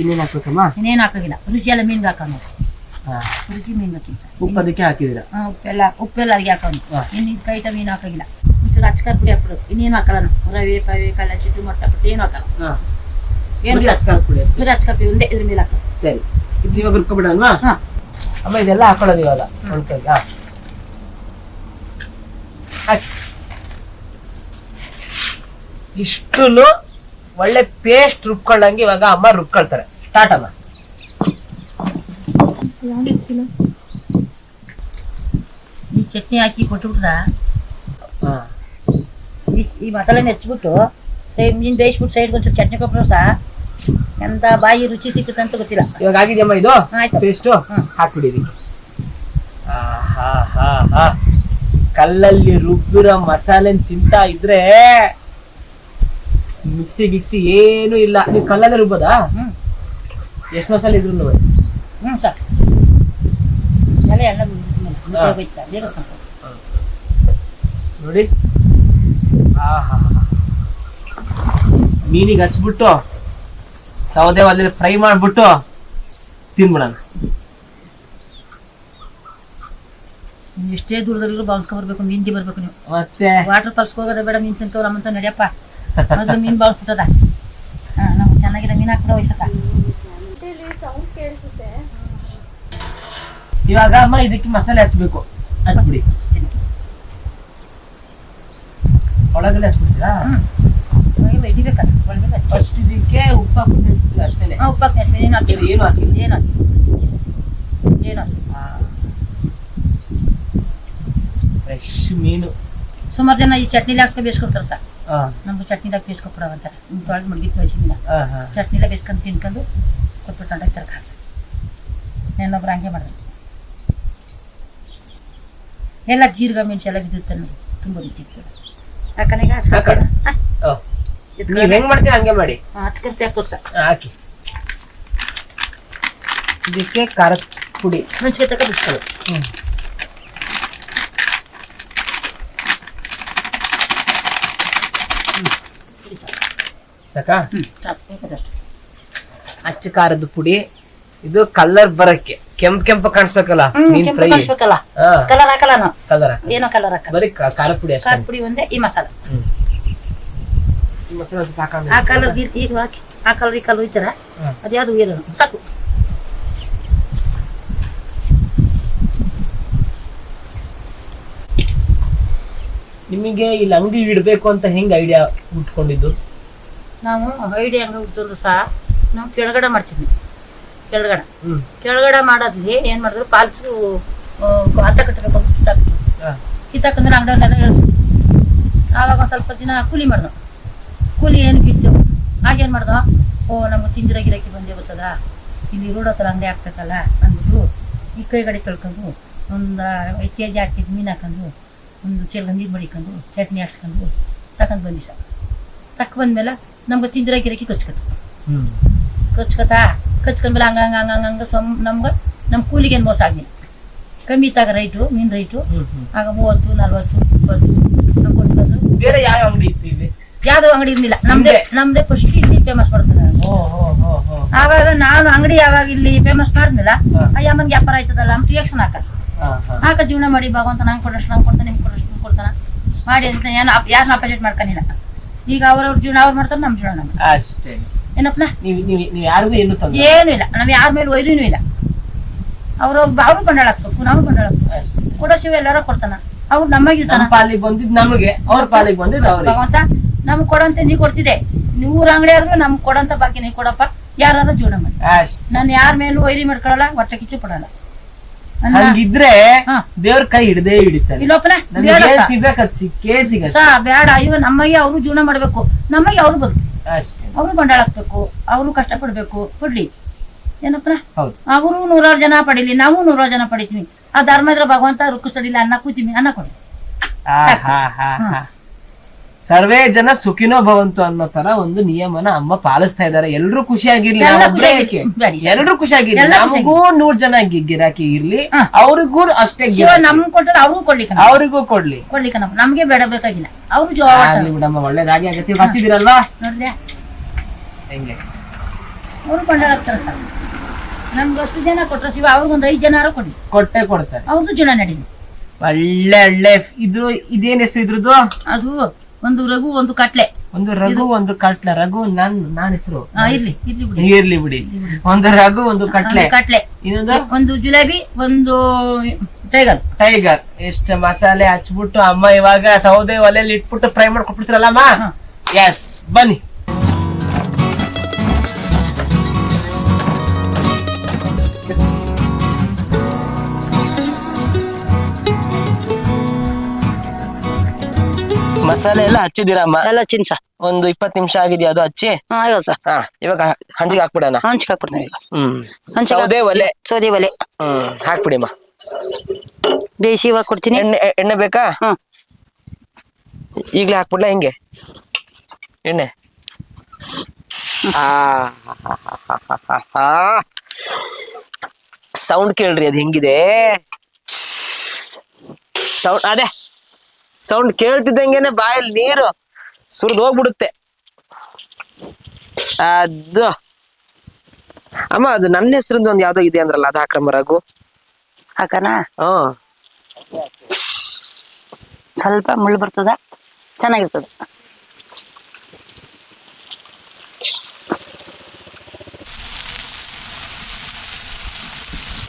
ಇನ್ನೇನು ಹಾಕ್ಬೇಕಮ್ಮ? ಇನ್ನೇನು ಹಾಕಾಗಿಲ್ಲ. ರುಚಿ ಎಲ್ಲ ಮೀನ್ಗೆ ಹಾಕೋಣ. ಹಾ. ರುಚಿ ಮೀನು ಹಾಕಿ ಸರ್. ಉಪ್ಪು ಅದಕ್ಕೆ ಹಾಕಿದ್ದೀರಾ? ಹಾಂ ಉಪ್ಪೆಲ್ಲ ಉಪ್ಪೆಲ್ಲ ಅಡಿಗೆ ಹಾಕೋಣ. ಇನ್ನು ಇದು ಕೈಟ ಮೀನು ಹಾಕೋಗಿಲ್ಲ. ಒಂಚೂರು ಅಚ್ಕರ್ ಪುಡಿ ಹಾಕ್ಬಿಡು. ಇನ್ನೇನು ಹಾಕಲ್ಲ ರವೆ ಪವೆ ಕಾಲ ಚಿಟ್ಟು ಮೊಟ್ಟ ಪುಟ್ಟಿ ಏನು ಹಾಕಲ್ಲ. ಹಾ. ಏನು ಬರೀ ಅಚ್ಕಾರದ ಪುಡಿ ಅಚ್ಕರ್ ಪುಡಿ ಒಂದೇ ಇದ್ರ ಮೇಲೆ ಹಾಕೋಣ ಸರಿ. ಇದು ಇವಾಗ ರುಬ್ಕೊಬಿಡಲ್ವಾ ಹಾ ಅಮ್ಮ ಇದೆಲ್ಲ ಹಾಕೊಳ್ಳೋದು ಇವಾಗ ಒಳ್ಕೈಗೆ ಹಾ ಹಾಕಿ ಇಷ್ಟು ಒಳ್ಳೆ ಪೇಸ್ಟ್ ರುಬ್ಕೊಳ್ಳಂಗೆ ಇವಾಗ ಅಮ್ಮ ರುಬ್ಕೊಳ್ತಾರೆ ಸ್ಟಾರ್ಟ್ ಅಮ್ಮ ಈ ಚಟ್ನಿ ಹಾಕಿ ಕೊಟ್ಬಿಟ್ರ ಹಾ ಈ ಈ ಮಸಾಲೆನ ಹೆಚ್ಚಿಬಿಟ್ಟು ಸೈಡ್ ನೀನು ಬೇಯಿಸ್ಬಿಟ್ಟು ಸೈಡ್ಗೆ ಒಂಚೂರು ಚಟ್ನಿ ಕೊಟ್ಟರು ಸಹ ಎಂತ ಬಾಯಿ ರುಚಿ ಸಿಕ್ಕುತ್ತಂತ ಗೊತ್ತಿಲ್ಲ. ಇವಾಗ ಆಗಿದೆಯಮ್ಮ ಇದು? ಆಯ್ತು. ಪೇಸ್ಟ್ ಹ್ಮ್. ಹಾಕ್ಬಿಡಿ ಇದಕ್ಕೆ ಹಾ, ಹಾ. ಕಲ್ಲಲ್ಲಿ ರುಬ್ಬಿರೋ ಮಸಾಲೆ ತಿಂತಾ ಇದ್ರೆ ಮಿಕ್ಸಿ ಗಿಕ್ಸಿ ಏನು ಇಲ್ಲ. ನೀವು ಕಲ್ಲಲ್ಲೇ ರುಬ್ಬೋದಾ? ಎಷ್ಟು ಮಸಾಲೆ ಇದ್ರು ಎಲ್ಲ ಎಣ್ಣೆ ಮುದ್ದೆ ಹಾ. ಹೋಯ್ತಾ ಸಾಕು. ನೋಡಿ. ಆಹಾ ಮೀನಿಗೆ ಹಚ್ಬಿಟ್ಟು ಸೌದೆ ಒಲೆ ಫ್ರೈ ಮಾಡಿಬಿಟ್ಟು ತಿನ್ಬಿಡೋಣ. ನೀವು ಎಷ್ಟೇ ದೂರದಲ್ಲೂ ಬಾಳ್ಸ್ಕೊ ಬರ್ಬೇಕು ಮೀನ್ಗೆ ಬರ್ಬೇಕು ನೀವು. ಮತ್ತೆ? ವಾಟರ್ ಫಾಲ್ಸ್ಗೆ ಹೋಗೋದೇ ಬೇಡ ಮೀನು ತಿಂತವ್ರ ನಮ್ಮಂತ ನಡಿಯಪ್ಪ. ಮೊದಲು ಮೀನು ಬಾವಿಸ್ಬಿಟ್ಟದ. ಹಾಂ ನಮ್ಗೆ ಚೆನ್ನಾಗಿರೋ ಮೀನು ಹಾಕ್ಬಿಡ ವಯಸ್ಸಕ್ಕ ಇವಾಗ ಅಮ್ಮ ಇದಕ್ಕೆ ಮಸಾಲೆ ಹಚ್ಬೇಕು. ಹಚ್ಬಿಡಿ. ಒಳಗಡೆ ಹಚ್ಬಿಡ್ತೀರಾ? ಒಳಗೆ ಫಸ್ಟ್ ಇದಕ್ಕೆ ಉಪ್ಪು ಹಾಕ್ಬಿಟ್ಟು ನೆನ್ಸ್ತೀವಿ ಅಷ್ಟೇನೆ ಹಾಂ ಉಪ್ಪಾಕ್ ನೆಟ್ಟಿ ಏನು ಹಾಕಿಲ್ಲ ಏನು ಹಾಕಿಲ್ಲ ಏನು ಹಾಕಿಲ್ಲ ಏನು ಹಾಕಿಲ್ಲ ಫ್ರೆಶ್ ಮೀನು. ಸುಮಾರು ಜನ ಈ ಚಟ್ನಿಲಿ ಹಾಕ್ಸ್ಕೊಂಡು ಬೇಯಿಸ್ಕೊಡ್ತಾರೆ ಸರ್. ನಮ್ಗೆ ಚಟ್ನಿದಾಗ ಬೇಯಿಸ್ಕೊಬಿಡವ ಅಂತಾರೆ ತೊಳೆದು ಮಡಗಿತ್ತು ವಯಸ್ಸಿ ಚಟ್ನಿಲ ಬೇಯಿಸ್ಕೊಂಡು ತಿನ್ಕೊಂಡು ಕೊಟ್ಬಿಟ್ಟು ಹೊಂಟೋಗ್ತಾರೆ ಕಾಸು ಇನ್ನೊಬ್ರು ಹಂಗೆ ಮಾಡಿದ್ರು ಎಲ್ಲ ಜೀರಿಗೆ ಮೆಣಸು ಎಲ್ಲ ಬಿದ್ದಿರ್ತಾರೆ ನೋಡಿ. ತುಂಬ ರುಚಿ ಇತ್ತು. ಯಾಕಂದ್ರೆ. ನೀವ್ ಹೆಂಗ್ ಮಾಡ್ತೀರಾ ಹಂಗೆ ಮಾಡಿ. ಹಚ್ಕೊಂಡು ಹಾಕ್ಬೇಕು ಸರ್ ಹಾ, ಹಾಕಿ. ಇದಕ್ಕೆ ಖಾರದ ಪುಡಿ. ಮೆಣಸಿಗೆ ತಕ ಬಿಡಿಸ್ಕೊಳ್ಳಿ ಹ್ಮ್. ಸಾಕಾ. ಅಚ್ಚ ಖಾರದ ಪುಡಿ. ಇದು ಕಲರ್ ಬರಕ್ಕೆ. ಕೆಂಪ್ ಕೆಂಪ ಕಾಣಿಸ್ಬೇಕಲ್ಲ ಮೀನ್ ಫ್ರೈ ಕಲರ್ ಹಾಕಲ್ಲ ಕಲರ್ ಏನೋ ಕಲರ್ ಹಾಕಲ್ಲ. ಬರೀ ಖಾರ ಖಾರದ ಪುಡಿ ಅಷ್ಟೇ. ಖಾರ ಪುಡಿ ಒಂದೇ ಈ ಮಸಾಲೆ ಹ್ಮ್. ಈ ಮಸಾಲೆ ಸ್ವಲ್ಪ ಹಾಕೊಂಡು ಆ ಕಲರ್ ಈಗ ಹಾಕಿ ಆ ಕಲರ್ ಈ ಕಲರ್ ಹ್ಮ್. ಅದ್ಯಾವುದು ಇರೋದು ಸಾಕು. ನಿಮಗೆ ಇಲ್ಲಿ ಅಂಗಡಿ ಇಡಬೇಕು ಅಂತ ಹೆಂಗ್ ಐಡಿಯಾ ಉಟ್ಕೊಂಡಿದ್ದು? ನಾವು ಐಡಿಯಾ ಅಂಗಡಿ ಹುಟ್ಟಿದ್ರು ಸಹ ನಾವು ಕೆಳಗಡೆ ಮಾಡ್ತಿದ್ವಿ. ಕೆಳಗಡೆ. ಕೆಳಗಡೆ ಮಾಡೋದ್ಲಿ ಏನು ಮಾಡಿದ್ರು ಪಾಲ್ಸು ಹತ್ತ ಕಟ್ಟಬೇಕು ಅಂತ. ಕಿತ್ತಾಕಂದ್ರೆ ಅಂಗಡಿಯಲ್ಲೆಲ್ಲ ಇಳಿಸ್ತೀವಿ ಆವಾಗ ಒಂದು ಸ್ವಲ್ಪ ದಿನ ಕೂಲಿ ಮಾಡ್ದು. ಕೂಲಿ ಏನು ಇಡ್ತೇವೆ ಆಗೇನು ಮಾಡ್ದೋ? ಓ ನಮ್ಗೆ ತಿಂದಿರ ಗಿರಾಕಿ ಬಂದೇ ಬರ್ತದ ಇಲ್ಲಿ ರೋಡ್ ಹತ್ರ ಅಂಗಡಿ ಹಾಕ್ಬೇಕಲ್ಲ ಅಂದ್ಬಿಟ್ಟು ಈ ಕೈಗಡೆ ತೊಳ್ಕೊಂಡು ಒಂದು ಐದು ಕೆ ಜಿ ಹಾಕಿದ ಮೀನು ಹಾಕೊಂಡು ಒಂದು ಚೆಲ್ಲ ನೀರು ಮಡಿಕೊಂಡು ಚಟ್ನಿ ಹಾಕ್ಸ್ಕೊಂಡು ತಗೊಂಡು ಬಂದಿ ಸರ್. ತಕ್ಕ ಬಂದ್ಮೇಲೆ ನಮ್ಗೆ ತಿಂದಿರ ಗಿರಾಕಿ ಕಚ್ಕೊತು. ಹ್ಮ್. ಕಚ್ಕೊತಾ? ಕಚ್ಕೊಂಡ್ಮೇಲೆ ಹಂಗ ಹಂಗ ಹಂಗ ಹಂಗ ಸೊಮ್ ನಮ್ಗೆ ನಮ್ಮ ಕೂಲಿಗೇನು ಮೋಸ ಆಗ್ಲಿ ಕಮ್ಮಿ ಇತ್ತಾಗ ರೈಟು ಮೀನು ರೈಟು. ಆಗ ಮೂವತ್ತು ನಲ್ವತ್ತು ಇಪ್ಪತ್ತು ಬೇರೆ ಯಾವ ಅಂಗಡಿ ಇತ್ತು ಯಾವ್ದು ಅಂಗಡಿ ಇರ್ಲಿಲ್ಲ. ನಮ್ದೇ ನಿಮ್ದೇ? ಫಸ್ಟ್ ಇಲ್ಲಿ ಫೇಮಸ್ ಮಾಡ್ತಾರೆ. ಹೋ ಆವಾಗ ನಾನು ಅಂಗಡಿ ಯಾವಾಗ ಇಲ್ಲಿ ಫೇಮಸ್ ಮಾಡಿದ್ನಲ್ಲ ಅಯ್ಯಮ್ಮನ್ ವ್ಯಾಪಾರ ಆಯ್ತದಲ್ಲ ಅಂತ ರಿಯಾಕ್ಷನ್ ಹಾಕ ಹಾಕ ಜೀವನ ಮಾಡಿ ಭಗವಂತ ನಂಗೆ ಕೊಡಷ್ಟು ನಂಗೆ ಕೊಡ್ತಾನೆ ನಿಮ್ಗೆ ಕೊಡಷ್ಟು ನಿಮ್ಗೆ ಕೊಡ್ತಾನ. ಮಾಡಿ ಅಂತ ಏನು ಯಾರನ್ನ ಅಪೋಸಿಟ್ ಮಾಡ್ಕೊಂಡಿಲ್ಲ ಈಗ ಅವ್ರವ್ರ ಜೀವನ ಅವ್ರು ಮಾಡ್ತಾರೆ ನಮ್ಮ ಜೀವನ ನಮ್ಗೆ ಅಷ್ಟೇ. ಏನಪ್ಪನ ಯಾರಿಗೂ ಏನು ಏನೂ ಇಲ್ಲ. ನಾವ್ ಯಾರ ಮೇಲೆ ಒಯ್ದೂ ಇಲ್ಲ. ಅವ್ರು ಅವರು ಬಂಡಾಳ ಹಾಕ್ಬೇಕು ನಾವು ಬಂಡಾಳ ಹಾಕ್ಬೇಕು ಕೊಡೋ ಶಿವ ಎಲ್ಲಾರು ಕೊಡ್ತಾನ. ಅವ್ರು ನಮಗೆ ಪಾಲಿಗೆ ಬಂದಿದ್ ನಮಗೆ ಅವ್ರ ಪಾಲಿಗೆ ಬಂದಿದ್ ಭಗವಂತ ನಮ್ಗೆ ಕೊಡಂತ ನೀ ಕೊಡ್ತಿದ್ದೆ ನೂರ ಅಂಗಡಿ ಆದ್ರೂ ನಮ್ಗೆ ಕೊಡಂತ ಬಾಕಿ ನೀ ಕೊಡಪ್ಪ. ಯಾರಾದ್ರೂ ಜೀವನ ಮಾಡಿ. ನಾನು ಯಾರ ಮೇಲೂ ವೈರಿ ಮಾಡ್ಕೊಳಲ್ಲ ಹೊಟ್ಟೆ ಕಿಚ್ಚು ಪಡಲ್ಲ. ನನ್ನ- ಹಂಗಿದ್ರೆ. ದೇವ್ರ ಕೈ ಹಿಡದೆ ಹಿಡಿತಾರೆ. ಬೇಡ ಇವ ನಮಗೆ ಅವರು ಜೀವನ ಮಾಡ್ಬೇಕು. ನಮಗೆ ಅವ್ರು ಬದುಕು ಅವ್ರು ಬಂಡಾಳ ಹಾಕ್ಬೇಕು. ಅವ್ರು ಕಷ್ಟ ಪಡ್ಬೇಕು. ಕೊಡ್ಲಿ. ಏನಪ್ಪನ ಅವರು ನೂರಾರು ಜನ ಪಡೀಲಿ ನಾವು ನೂರಾರು ಜನ ಪಡಿತೀವಿ. ಆ ಧರ್ಮದ್ರ ಭಗವಂತ ರುಕ್ಕಿಸಡಿಲ್ಲ ಅನ್ನ ಕೂತೀವಿ ಅನ್ನ ಕೊಡಿ. ಸರ್ವೇ ಜನ ಸುಖಿನೋ ಭವಂತು ಅನ್ನೋ ತರ ಒಂದು ನಿಯಮನ ಅಮ್ಮ ಪಾಲಿಸ್ತಾ ಇದಾರೆ ಎಲ್ರು ಖುಷಿಯಾಗಿರ್ಲಿ? ಎಲ್ರು ಖುಷಿಯಾಗಿರ್ಲಿ ನಮಗೂ ನೂರ್ ಜನ ಗಿರಾಕಿ ಇರ್ಲಿ. ಅವ್ರಿಗೂ ಅಷ್ಟೇ. ನಮ್ಗೆ ಕೊಟ್ಟರೆ ಅವ್ರಿಗೂ ಕೊಡ್ಲಿಕ್ಕೆ ಅವ್ರಿಗೂ ಕೊಡ್ಲಿ. ಕೊಡ್ಲಿಕ್ಕೆ ನಮ್ಗೆ ಬೇಡ ಬೇಕಾಗಿಲ್ಲ. ಅವರು ಜೋ ಆಗ್ಲಿ ಬಿಡಮ್ಮ ಒಳ್ಳೇದಾಗಿ ಆಗತ್ತೆ. ನೋಡಿದ್ರೆ ಹೆಂಗೆ? ಅವ್ರು ಹಾಕ್ತಾರೆ ಸರ್. ನಮ್ಗೆ ಅಷ್ಟು ಜನ ಕೊಟ್ರ ಶಿವ ಅವ್ರಿಗೊಂದು ಐದು ಜನ ಕೊಡಿ ಕೊಟ್ಟೆ ಕೊಡ್ತಾರೆ. ಅವ್ರದ್ದು ಜನ ನಡೀಲಿ. ಒಳ್ಳೆ ಒಳ್ಳೆ. ಇದು ಇದೇನ್ ಹೆಸರು ಇದ್ರದ್ದು? ಅದು ಒಂದು ರಘು ಒಂದು ಕಟ್ಲೆ. ಒಂದು ರಘು ಒಂದು ಕಟ್ಲೆ. ರಘು ನನ್ ನಾನ್ ಹೆಸರು. ಇರ್ಲಿ ಇರ್ಲಿ ಬಿಡಿ. ಇರ್ಲಿ ಬಿಡಿ. ಒಂದು ರಘು ಒಂದು ಕಟ್ಲೆ. ಕಟ್ಲೆ. ಇನ್ನೊಂದು? ಒಂದು ಜಿಲೇಬಿ ಒಂದು ಟೈಗರ್. ಟೈಗರ್. ಎಷ್ಟು ಮಸಾಲೆ ಹಚ್ಬಿಟ್ಟು ಅಮ್ಮ ಇವಾಗ ಸೌದೆ ಒಲೆಯಲ್ಲಿ ಇಟ್ಬಿಟ್ಟು ಫ್ರೈ ಮಾಡ್ಕೊಟ್ಬಿಡ್ತೀರಲ್ಲ ಅಮ್ಮ ಎಸ್ ಬನ್ನಿ. ಮಸಾಲೆ ಎಲ್ಲ ಹಚ್ಚಿದಿರಮ್ಮ ಎಲ್ಲ ಚಿನ್ಸ ಒಂದು ಇಪ್ಪತ್ತು ನಿಮಿಷ ಆಗಿದೆಯಾ ಅದು ಹಚ್ಚಿ? ಹಾ ಆಯ್ತು ಸರ್. ಹಾ ಇವಾಗ ಹಂಚಿಗೆ ಹಾಕ್ಬಿಡೋಣ. ಹಂಚಿಗೆ ಹಾಕ್ಬಿಡ್ತೀನಿ ಈಗ. ಹ್ಮ್. ಹಂಚಿಗೆ ಸೌದೆ ಒಲೆ. ಸೌದೆ ಒಲೆ. ಹ್ಮ್ ಹಾಕ್ಬಿಡಿಮ್ಮ. ಬೇಯಿಸಿ ಇವಾಗ ಕೊಡ್ತೀನಿ. ಎಣ್ಣೆ ಎಣ್ಣೆ ಬೇಕಾ? ಹ್ಮ್ ಈಗ್ಲೇ ಹಾಕ್ಬಿಡ್ಲಾ ಹಿಂಗೆ? ಎಣ್ಣೆ. ಸೌಂಡ್ ಕೇಳ್ರಿ ಅದು ಹೆಂಗಿದೆ? ಸೌಂಡ್ ಅದೇ. ಸೌಂಡ್ ಕೇಳ್ತಿದ್ದಂಗೆನೆ ಬಾಯಲ್ಲಿ ನೀರು ಸುರಿದು ಹೋಗ್ಬಿಡುತ್ತೆ. ಅದು. ಅಮ್ಮ ಅದು ನನ್ನ ಹೆಸರಿಂದ ಒಂದು ಯಾವ್ದೋ ಇದೆ ಅಂದ್ರಲ್ಲ ಅದು ಹಾಕ್ರಮ್ಮ ರಘು. ಹಾಕನ? ಹ್ಮ್ ಸ್ವಲ್ಪ ಮುಳ್ಳು ಬರ್ತದ? ಚೆನ್ನಾಗಿರ್ತದ.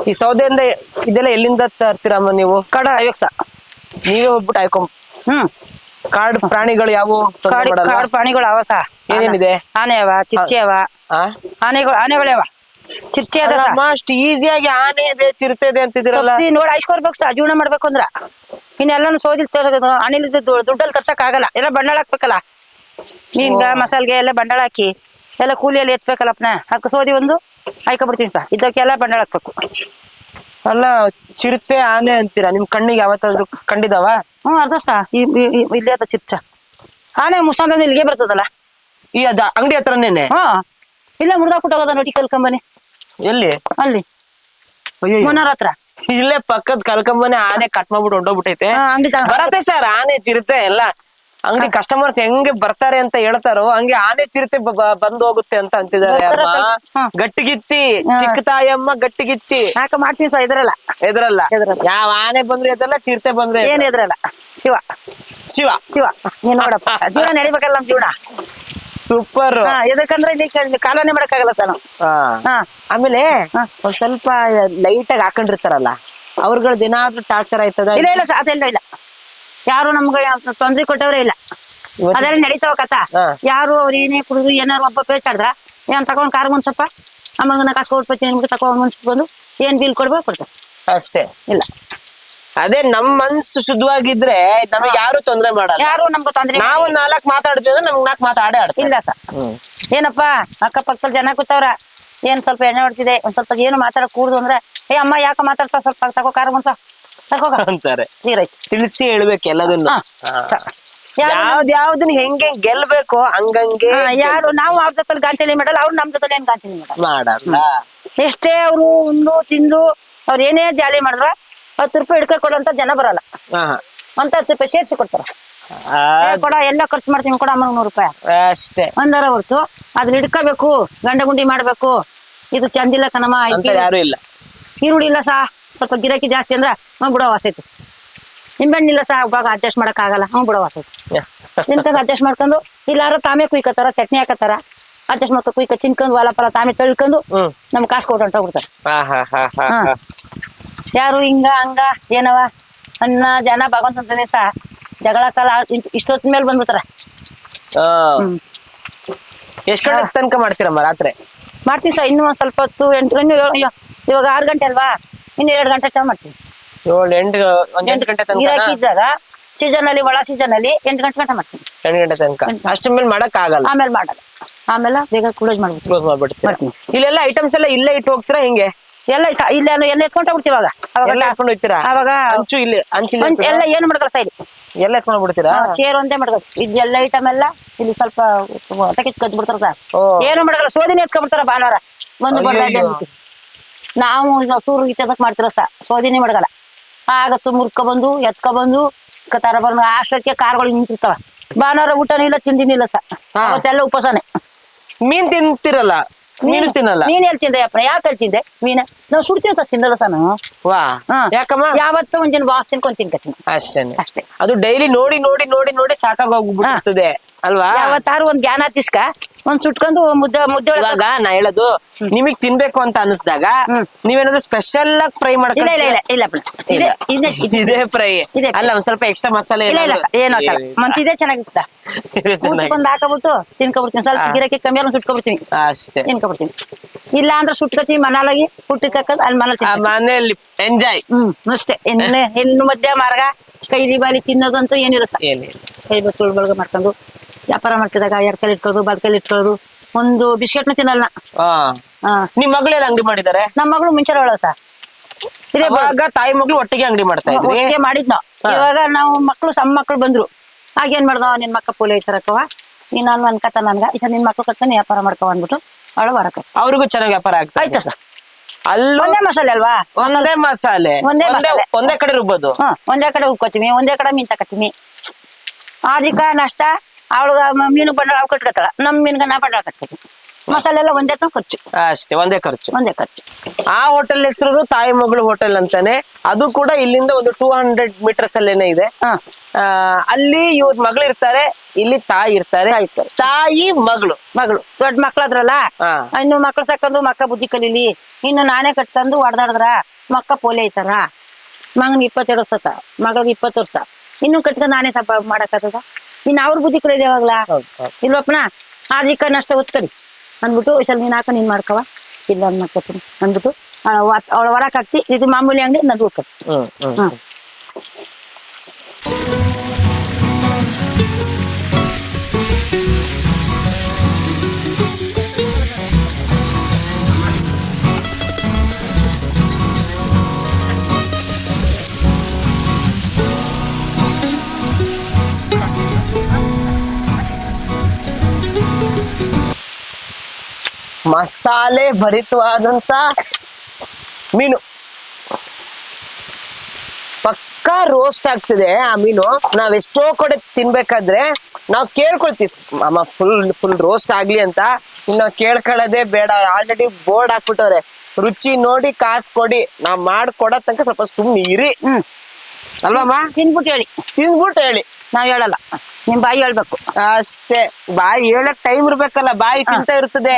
ಈ ಸೌದೆಯಿಂದ ಇದೆಲ್ಲ ಎಲ್ಲಿಂದ ತರ್ತೀರಮ್ಮ ನೀವು? ಕಡ ಐವಕ್ಸ. ನೀವೇ ಹೋಗ್ಬಿಟ್ಟು ಆಯ್ಕೊಂಡ್ ಹ್ಮ್. ಕಾಡು ಪ್ರಾಣಿಗಳು ಯಾವ ಕಾಡ್ ಪ್ರಾಣಿಗಳು ಅವ ಸಾ. ಏನೇನಿದೆ? ಆನೆ ಅವ ಚಿರ್ಚಿ ಅವ. ಆನೆಗಳ ಆನೆಗಳು ಆನೆಗಳವ ಚಿರ್ಚೆ ಅದ ಅಷ್ಟು ಈಸಿಯಾಗಿ ಆನೆ ಇದೆ ಚಿರತೆ ಇದೆ ಅಂತಿದಿರಲ್ಲ ನೀ ನೋಡಿ ಐಸ್ಕೊರ್ಬೇಕು ಸಾ ಜೀವನ ಮಾಡ್ಬೇಕು ಅಂದ್ರ. ಇನ್ನೆಲ್ಲಾನು ಸೋದಿಲ್ ಅಣಿಲ್ ದುಡ್ಡಲ್ಲಿ ತರ್ಸಕ್ ಆಗಲ್ಲ. ಎಲ್ಲ ಬಂಡಾಳ ಹಾಕ್ಬೇಕಲ್ಲ. ಮೀನ್ಗ ಮಸಾಲ್ಗೆ ಎಲ್ಲ ಬಂಡಾಳ ಹಾಕಿ ಎಲ್ಲ ಕೂಲಿಯಲ್ಲಿ ಎತ್ಬೇಕಲ್ಲಪ್ಪನ ಹಾಕ ಸೋದಿ ಒಂದು ಹಾಯ್ಕೊಬಿಡ್ತೀನಿ ಸಾ. ಇದಕ್ಕೆಲ್ಲ ಬಂಡಾಳ ಹಾಕ್ಬೇಕು. ಅಲ್ಲ ಚಿರತೆ ಆನೆ ಅಂತೀರಾ? ನಿಮ್ ಕಣ್ಣಿಗೆ ಯಾವತ್ತಾದ್ರೂ ಕಂಡಿದಾವ? ಹ್ಮ್ ಅರ್ಧ ಸಾ ಇಲ್ಲೇ ಅದ ಚಿರ್ಚ ಆನೆ ಮುಸಾಂದ ಇಲ್ಲಿಗೆ ಬರ್ತದಲ್ಲ? ಈ ಅದ ಅಂಗಡಿ ಹತ್ರನೇನೆ ಹಾ. ಇಲ್ಲ ಮುರ್ದಾಕ್ಬಿಟ್ಟೋಗದ ನೋಡಿ ಕಲ್ಕಂಬನಿ. ಎಲ್ಲಿ? ಅಲ್ಲಿ. ಮುನ್ನಾರ್ ಹತ್ರ. ಇಲ್ಲೇ ಪಕ್ಕದ ಕಲ್ಕಂಬನೆ ಆನೆ ಕಟ್ ಮಾಡ್ಬಿಟ್ಟು ಹೊಂಟೋಗ್ಬಿಟ್ಟೈತೆ. ಹಾ, ಅಂಗಡಿ ತಗ- ಬರತ್ತೆ ಸರ್ ಆನೆ ಚಿರತೆ ಎಲ್ಲ. ಅಂಗಡಿ ಕಸ್ಟಮರ್ಸ್ ಹೆಂಗೆ ಬರ್ತಾರೆ ಅಂತ ಹೇಳ್ತಾರೋ ಹಂಗೆ ಆನೆ ಚಿರತೆ ಬಂದ್ ಹೋಗುತ್ತೆ ಅಂತ ಅಂತಿದ್ದಾರೆ ಅಮ್ಮ. ಗಟ್ಟಿಗಿತ್ತಿ ಚಿಕ್ಕ ತಾಯಮ್ಮ ಗಟ್ಟಿಗಿತ್ತಿ. ಯಾಕ ಮಾಡ್ತೀನಿ ಸರ್ ಇದ್ರಲ್ಲ ಎದ್ರಲ್ಲ. ಎದ್ರಲ್ಲ. ಯಾವ ಆನೆ ಬಂದ್ರೆ ಎದ್ರಲ್ಲ ಚಿರತೆ ಬಂದ್ರೆ. ಏನ್ ಎದ್ರಲ್ಲ? ಶಿವ. ಶಿವ. ಶಿವ. ನೀನ್ ನೋಡಪ್ಪ. ಜೀವನ ನಡಿಬೇಕಲ್ಲ ನಮ್ ಜೀವನ. ಸೂಪರ್ ಎದಕ್ಕಂದ್ರೆ ಇಲ್ಲಿ ಕಾಲನೆ ಮಾಡಕ್ಕಾಗಲ್ಲ ಸರ್ ಆಮೇಲೆ. ಒಂದ್ ಸ್ವಲ್ಪ ಲೈಟ್ ಆಗಿ ಹಾಕೊಂಡಿರ್ತಾರಲ್ಲ ಅವ್ರಗಳ ದಿನಾದ್ರೂ ಟಾರ್ಚರ್ ಆಯ್ತದ? ಇಲ್ಲ ಇಲ್ಲ ಇಲ್ಲ. ಯಾರು ನಮ್ಗ ತೊಂದ್ರೆ ಕೊಟ್ಟವ್ರೆ ಇಲ್ಲ. ಅದ್ರಲ್ಲಿ ನಡೀತಾವ ಕಥಾ ಯಾರು ಅವ್ರ ಏನೇ ಕುಡಿದ್ರು ಏನಾರು ಒಬ್ಬ ಪೇಚಾಡ್ರ ಏನ್ ತಗೊಂಡ್ ಕಾರ್ ಮುನ್ಸಪ್ಪ? ಅಮ್ಮಗ ನಾ ಕಾಸು ಕೊಡ್ಬೇಕು ನಿಮ್ಗೆ ತಗೊಂಡ್ ಮುನ್ಸ್ಕೊಂಡು ಏನ್ ಬಿಲ್ ಕೊಡ್ಬೇಕು ಕೊಡ್ತಾರೆ ಅಷ್ಟೇ. ಇಲ್ಲ. ಅದೇ ನಮ್ ಮನ್ಸು ಶುದ್ಧವಾಗಿದ್ರೆ ನಮಗೆ ಯಾರು ತೊಂದ್ರೆ ಮಾಡಲ್ಲ. ಯಾರು ನಮ್ಗೆ ತೊಂದ್ರೆ ನಾವು ನಾಲ್ಕು ಮಾತಾಡ್ತೀವಿ ಅಂದ್ರೆ ನಮ್ಗ್ ನಾಲ್ಕು ಮಾತಾಡೇ ಆಡ್ತೀವಿ ಇಲ್ಲ ಸರ್. ಏನಪ್ಪಾ ಅಕ್ಕಪಕ್ಕದಲ್ಲಿ ಜನ ಕೂತವ್ರ ಏನ್ ಸ್ವಲ್ಪ ಎಣ್ಣೆ ಹೊಡ್ತಿದೆ ಒಂದ್ ಸ್ವಲ್ಪ ಏನು ಮಾತಾಡ ಕೂಡುದು ಅಂದ್ರೆ ಏ ಅಮ್ಮ ಯಾಕ ಮಾತಾಡ್ತಾ ಸ್ವಲ್ಪ ತಗೋ ಕಾರ್ ಮುನ್ಸ. ಅಂತಾರೆ. ತಿಳಿಸಿ ಹೇಳ್ಬೇಕು ಎಲ್ಲದನ್ನು. ಯಾವ್ದ್ ಯಾವ್ದನ್ನ ಹೆಂಗೆ ಗೆಲ್ಬೇಕು ಹಂಗಂಗೆ ಯಾರು ನಾವು ಅವ್ರ ಜೊತೆ ಗಾಂಚಲಿ ಮಾಡಲ್ಲ ಅವ್ರು ನಮ್ ಜೊತೆ ಏನ್ ಗಾಂಚಲಿ ಮಾಡಲ್ಲ. ಎಷ್ಟೇ ಅವರು ಉಂಡು ತಿಂದು ಅವ್ರ ಏನೇ ಜಾಲಿ ಮಾಡಿದ್ರ ಹತ್ತು ರೂಪಾಯಿ ಹಿಡ್ಕ ಕೊಡೋಂತ ಜನ ಬರಲ್ಲ. ಅಂತ ಹತ್ತು ರೂಪಾಯಿ ಸೇರ್ಸಿ ಕೊಡ್ತಾರ. ಕೊಡ ಎಲ್ಲ ಖರ್ಚು ಮಾಡ್ತೀನಿ ಕೊಡ ಅಮ್ಮ ನೂರು ರೂಪಾಯಿ ಅಷ್ಟೇ. ಒಂದರ ಹೊರ್ತು ಅದ್ರ ಹಿಡ್ಕೋಬೇಕು ಗಂಡ ಗುಂಡಿ ಮಾಡ್ಬೇಕು. ಇದು ಚಂದಿಲ್ಲ ಕಣಮ್ಮ ಯಾರು ಇಲ್ಲ. ಈರುಳ್ಳಿ ಇಲ್ಲ ಸಾ. ಸ್ವಲ್ಪ ಗಿರಾಕಿ ಜಾಸ್ತಿ ಅಂದ್ರೆ ಹ್ಞೂ ಬಿಡೋ ವಾಸೈತಿ ನಿಂಬೆಹಣ್ಣಿಲ್ಲ ಸಾ ಇವಾಗ ಅಡ್ಜಸ್ಟ್ ಮಾಡಕ್ ಆಗಲ್ಲ ಹ್ಞೂ ಬಿಡೋ ವಾಸೈತಿ ತಿನ್ಕೊಂಡು ಅಡ್ಜಸ್ಟ್ ಮಾಡ್ಕೊಂಡು ಇಲ್ಲಾರ ತಾಮೇ ಕುಯ್ಕತ್ತಾರ ಚಟ್ನಿ ಹಾಕತ್ತಾರ ಅಡ್ಜಸ್ಟ್ ಮಾಡ್ಕೊ ಕುಯ್ಕ ತಿನ್ಕೊಂಡು ಹೊಲ ಪಲ ತಾಮೇ ತಳ್ಕೊಂಡು ನಮ್ ಕಾಸು ಕೊಟ್ಟು ಹೊಂಟೋಗ್ಬಿಡ್ತಾರೆ. ಯಾರು ಹಿಂಗ ಹಂಗ ಏನವ? ಅನ್ನ ಜನ ಭಗವಂತನೇ ಸಹ ಜಗಳ ಕಾಲ ಇಷ್ಟೊತ್ತ ಮೇಲೆ ಬಂದ್ಬಿಡ್ತಾರ. ಗಂಟೆ ತನಕ ಮಾಡ್ತೀರಮ್ಮ ರಾತ್ರಿ? ಮಾಡ್ತೀವಿ ಸರ್ ಇನ್ನೂ ಸ್ವಲ್ಪ ಹೊತ್ತು ಎಂಟು ಇನ್ನು ಅಯ್ಯೋ, ಇವಾಗ ಆರು ಗಂಟೆ ಅಲ್ವಾ? ಇನ್ನು ಎರಡು ಗಂಟೆ ಚಾ ಮಾಡ್ತೀವಿ ಏಳು ಎಂಟು ಒಂದ್ ಎಂಟು ಗಂಟೆ ತನಕ ಇದ್ದಾಗ ಸೀಸನ್ ಅಲ್ಲಿ ಒಳ ಸೀಸನ್ ಅಲ್ಲಿ ಎಂಟು ಗಂಟೆ ಗಂಟೆ ಮಾಡ್ತೀನಿ. ಎಂಟು ಗಂಟೆ ತನಕ? ಅಷ್ಟ ಮೇಲೆ ಮಾಡಕ್ ಆಗಲ್ಲ. ಆಮೇಲೆ ಮಾಡಲ್ಲ. ಆಮೇಲೆ ಬೇಗ ಕ್ಲೋಸ್ ಮಾಡ್ಬಿಡ್ತೀವಿ ಕ್ಲೋಸ್ ಮಾಡ್ಬಿಡ್ತೀರಾ? ಮಾಡ್ತೀನಿ. ಇಲ್ಲೆಲ್ಲ ಐಟಮ್ಸ್ ಎಲ್ಲ ಇಲ್ಲೇ ಇಟ್ಟು ಹೋಗ್ತೀರಾ ಹಿಂಗೆ? ಎಲ್ಲ ಇಷ್ಟ- ಇಲ್ಲ ಎಲ್ಲ ಎತ್ಕೊಂಡು ಹೋಗ್ಬಿಡ್ತೀವಿ ಅವಾಗ. ಎಲ್ಲ ಅವಾಗ ಹಾಕೊಂಡು ಹೋಗ್ತೀರಾ? ಅವಾಗ ಅಂಚು ಇಲ್ಲಿ ಇಲ್ಲಿ ಒಂದ್ ಎಲ್ಲ ಏನು ಮಾಡ್ಕಲ್ಲ ಸೈಡ್ ಎಲ್ಲ ಎತ್ಕೊಂಡು ಬಿಡ್ತೀರಾ ಚೇರ್ ಒಂದೇ ಮಾಡ್ಕೋದು ಇದೆಲ್ಲ ಐಟಮ್ ಎಲ್ಲ ಇಲ್ಲಿ ಸ್ವಲ್ಪ ಟಕಿತ್ ಕದ್ದು ಬಿಡ್ತಾರ ಸರ್ ಓ. ಏನು ಮಾಡಲ್ಲ ಸೋದಿನ ಎತ್ಕೊಂಡ್ಬಿಡ್ತಾರ ಭಾನುವಾರ. ಒಂದು ಅಯ್ಯಯ್ಯೋ. ಅಂದ್ಬಿಟ್ಟು. ನಾವು ಈಗ ಟೂರ್ ಮಾಡ್ತಿರ ಮಾಡ್ತಿರೋ ಸ ಸೋದಿನೇ ಆಗ ತು ಮುರ್ಕ ಬಂದು ಎತ್ಕ ಬಂದು ಕತಾರ ಬಂದು ಅಷ್ಟಕ್ಕೆ ಕಾರ್ಗಳು ನಿಂತಿರ್ತಾವ. ಭಾನುವಾರ ಊಟನೂ ಇಲ್ಲ ತಿಂದಿನಿಲ್ಲ ಇಲ್ಲ ಸ. ಅವತ್ತೆಲ್ಲ ಉಪವಾಸನೆ. ಮೀನ್ ತಿಂತಿರಲ್ಲ ಮೀನು ತಿನ್ನಲ್ಲ? ಮೀನ್ ಎಲ್ಲಿ ತಿಂದೆ ಅಪ್ಪ ಯಾಕೆ ತಿಂದೆ? ಮೀನ. ನಾವು ಸುಡ್ತೀವಿ ಸರ್ ತಿನ್ನಲ್ಲ ಸರ್ ನಾವು ವಾ. ಯಾಕಮ್ಮ? ಯಾವತ್ತೂ ಒಂದಿನ ಬಾಸ್ ತಿನ್ಕೊಂಡ್ ತಿನ್ಕತ್ತೀನಿ ಅಷ್ಟೇನೆ. ಅಷ್ಟೇ. ಅದು ಡೈಲಿ ನೋಡಿ ನೋಡಿ ನೋಡಿ ನೋಡಿ ಸಾಕಾಗೋಗ್ಬಿಡ್ತದೆ ಅಲ್ವಾ? ಯಾವತ್ತಾರು ಒಂದ್ ಜ್ಞಾನ ತಿಸ್ಕ ಒಂದ್ ಸುಟ್ಕೊಂಡು ಮುದ್ದೆ ಮುದ್ದೆ ಒಳಗೆ ಇವಾಗ ನಾ ಹೇಳೋದು ನಿಮಗ್ ತಿನ್ಬೇಕು ಅಂತ ಅನಿಸ್ದಾಗ. ನೀವೇನಾದ್ರು ಸ್ಪೆಷಲ್ ಆಗಿ ಫ್ರೈ ಇಲ್ಲ ಇಲ್ಲ ಇಲ್ಲ ಇಲ್ಲ ಅಪ್ಪ. ಇದೆ ಇದೆ ಇದೆ. ಇದೇ ಫ್ರೈ ಇದೆ ಅಲ್ಲ ಒಂದ್ ಸ್ವಲ್ಪ ಎಕ್ಸ್ಟ್ರಾ ಮಸಾಲೆ ಇಲ್ಲ ಇಲ್ಲ ಏನಾದ್ರು- ಏನು ಹಾಕಲ್ಲ ಮತ್ತೆ ಇದೇ ಚೆನ್ನಾಗಿತ್ತ. ಇದೆ ಚೆನ್ನಾಗಿ. ಹಾಕಬಿಟ್ಟು ತಿನ್ಕೊಬಿಡ್ತೀನಿ. ಸ್ವಲ್ಪ. ಗಿರಕ್ಕೆ ಕಮ್ಮಿ ಆದ್ರೆ ಸುಟ್ಕೊಬಿಡ್ತೀನಿ. ಅಷ್ಟೇ. ತಿನ್ಕೊಬಿಡ್ತೀನಿ. ಇಲ್ಲ ಅಂದ್ರೆ ಸುಟ್ಕೊತೀವಿ ಮನಾಲಾಗಿ ಪುಟ್ಟಿ ತಕ್ಕದ್ ಅಲ್ಲಿ ಮನೇಲಿ ಆ ಮನೆಯಲ್ಲಿ ಎಂಜಾಯ್ ಹ್ಮ್ ಅಷ್ಟೇ. ಇನ್ನು ಹೆಣ್ಣು ಮಧ್ಯ ಮಾರ್ಗ. ಕೈಲಿ ಬಾಲಿ ತಿನ್ನೋದಂತೂ ಏನಿಲ್ಲ ಸರ್. ಏನಿಲ್ಲ. ಕೈ ಬತ್ತು ಬಳಗ ಮಾಡ್ಕೊಂಡು ವ್ಯಾಪಾರ ಮಾಡ್ತಿದಾಗ ಎರಡು ಕೈಲಿ ಇಟ್ಕೊಳ್ಳೋದು ಬದ್ಕೈಲಿ ಇಟ್ಕೊಳ್ಳೋದು ಒಂದು ಬಿಸ್ಕೆಟ್ನ ತಿನ್ನಲ್ಲ. ಹಾ. ಹಾ. ನಿಮ್ ಮಗಳೇನ್ ಅಂಗಡಿ ಮಾಡಿದಾರೆ? ನಮ್ಮ ಮಗಳು ಮುಂಚೆ ಹೇಳೋ ಸರ್ ಇದೇ ತಾಯಿ ಮಗಳು ಒಟ್ಟಿಗೆ ಅಂಗಡಿ ಮಾಡ್ತಾ ಇದ್ರಿ? ಒಟ್ಟಿಗೆ ಮಾಡಿದ್ನೋ. ಇವಾಗ ನಾವು ಮಕ್ಕಳು ಸಣ್ಣ ಮಕ್ಕಳು ಬಂದ್ರು. ಹಾಗೇನ್ ಏನ್ ಮಾಡ್ದವ ನಿನ್ ಮಕ್ಕ ಪೋಲಿ ಐತರಕವ ನೀನ್ ನಾನು ಅನ್ಕತ ನನ್ಗ. ಇಷ್ಟ ನಿನ್ ಮಕ್ಳು ಕತ್ತ ವ್ಯಾಪಾರ ಮಾಡ್ಕೊ ಅಂದ್ಬಿಟ್ಟು ಅವಳು ಬರಕ ಅವ್ರಿಗೂ ಚೆನ್ನಾಗಿ ವ್ಯಾಪಾರ ಆಗ್ತದೆ ಆಯ್ತಾ ಸರ್. ಅಲ್ಲೂ ಒಂದೇ ಮಸಾಲೆ ಅಲ್ವಾ? ಒಂದೇ ಮಸಾಲೆ. ಒಂದೇ ಮಸಾಲೆ. ಒಂದೇ ಕಡೆ ರುಬ್ಬೋದು. ಹಾ ಒಂದೇ ಕಡೆ ಉಕ್ಕೋತೀವಿ ಒಂದೇ ಕಡೆ ಮೀನ್ ತಕತೀವಿ ಆದಿಕ ನಷ್ಟ ಅವಳು ಮೀನು ಬಂಡವಾಳ ಅವ್ ಕಟ್ಕೊತಾಳ. ನಮ್ ಮೀನ್ಗ ನಾ ಬಂಡವಾಳ ಕಟ್ಕೊತೀವಿ. ಮಸಾಲೆ ಎಲ್ಲ ಒಂದೇ ತನ ಖರ್ಚು. ಅಷ್ಟೇ ಒಂದೇ ಖರ್ಚು. ಒಂದೇ ಖರ್ಚು. ಆ ಹೋಟೆಲ್ ಹೆಸರು ತಾಯಿ ಮಗಳು ಹೋಟೆಲ್ ಅಂತಾನೆ. ಅದು ಕೂಡ ಇಲ್ಲಿಂದ ಒಂದು ಟೂ ಹಂಡ್ರೆಡ್ ಮೀಟರ್ಸ್ ಅಲ್ಲೇನೆ ಇದೆ. ಅಲ್ಲಿ ಇವ್ರ ಮಗಳು ಇರ್ತಾರೆ ಇಲ್ಲಿ ತಾಯಿ ಇರ್ತಾರೆ. ತಾಯಿ ತಾಯಿ ಮಗಳು. ಮಗಳು. ದೊಡ್ಡ ಮಕ್ಳಾದ್ರಲ್ಲ? ಅದ್ರಲ್ಲ ಇನ್ನು ಮಕ್ಳು ಸಾಕೊಂಡು ಮಕ್ಕ ಬುದ್ಧಿ ಕಲೀಲಿ. ಇನ್ನು ನಾನೇ ಕಟ್ಕೊಂಡು ಹೊಡೆದಾಡಿದ್ರ ಮಕ್ಕ ಪೋಲೆ ಐತಾರ ಮಗನ್ ಇಪ್ಪತ್ತೆರಡು ವರ್ಷ ಮಗಳಿಗೆ ಇಪ್ಪತ್ತು ವರ್ಷ. ಇನ್ನು ಕಟ್ಕೊಂಡು ನಾನೇ ಸಪ ಮಾಡಕ್ಕಾಗದ ಇನ್ನು ಅವ್ರ ಬುದ್ಧಿ ಕಲಿಯೋದು ಯಾವಾಗ್ಲಾ? ಇಲ್ವಪ್ಪನ? ಆದಿಕ್ಕ ನಷ್ಟ ಒತ್ಕರಿ ಅಂದ್ಬಿಟ್ಟು ಸ್ವಲ್ಪ ನೀನ್ ಹಾಕ ನೀನ್ ಮಾಡ್ಕವ. ಇಲ್ಲ ಅಂದ್ ಮಾಡ್ಕೊತೀನಿ. ಅಂದ್ಬಿಟ್ಟು ಅವಳ ಹೊರಕ್ ಹಾಕ್ತಿ ಇದು ಮಾಮೂಲಿ ಅಂಗಡಿ ನದು ಹೋಗ್ತದೆ ಮಸಾಲೆ ಭರಿತವಾದಂತ ಮೀನು. ಪಕ್ಕಾ ರೋಸ್ಟ್ ಆಗ್ತಿದೆ ಆ ಮೀನು. ನಾವ್ ಎಷ್ಟೋ ಕಡೆ ತಿನ್ಬೇಕಾದ್ರೆ ನಾವ್ ಕೇಳ್ಕೊಳ್ತೀವಿ. ಅಮ್ಮ ಫುಲ್ ಫುಲ್ ರೋಸ್ಟ್ ಆಗ್ಲಿ ಅಂತ. ಇನ್ನ ಕೇಳ್ಕೊಳ್ಳೋದೇ ಬೇಡ. ಆಲ್ರೆಡಿ ಬೋರ್ಡ್ ಹಾಕ್ಬಿಟ್ಟವ್ರೆ ರುಚಿ ನೋಡಿ, ಕಾಸು ಕೊಡಿ. ನಾವ್ ಮಾಡ್ಕೊಡೋ ತನಕ ಸ್ವಲ್ಪ ಸುಮ್ನೆ ಇರಿ ಹ್ಮ್. ಅಲ್ವಮ್ಮ ತಿನ್ಬಿಟ್ಟು ಹೇಳಿ. ತಿಂದ್ಬಿಟ್ಟು ಹೇಳಿ. ನಾವ್ ಹೇಳಲ್ಲ. ನಿಮ್ ಬಾಯಿ ಹೇಳ್ಬೇಕು. ಅಷ್ಟೇ. ಬಾಯಿ ಹೇಳಕ್ ಟೈಮ್ ಇರ್ಬೇಕಲ್ಲ ಬಾಯಿ ತಿಂತ ಇರ್ತದೆ.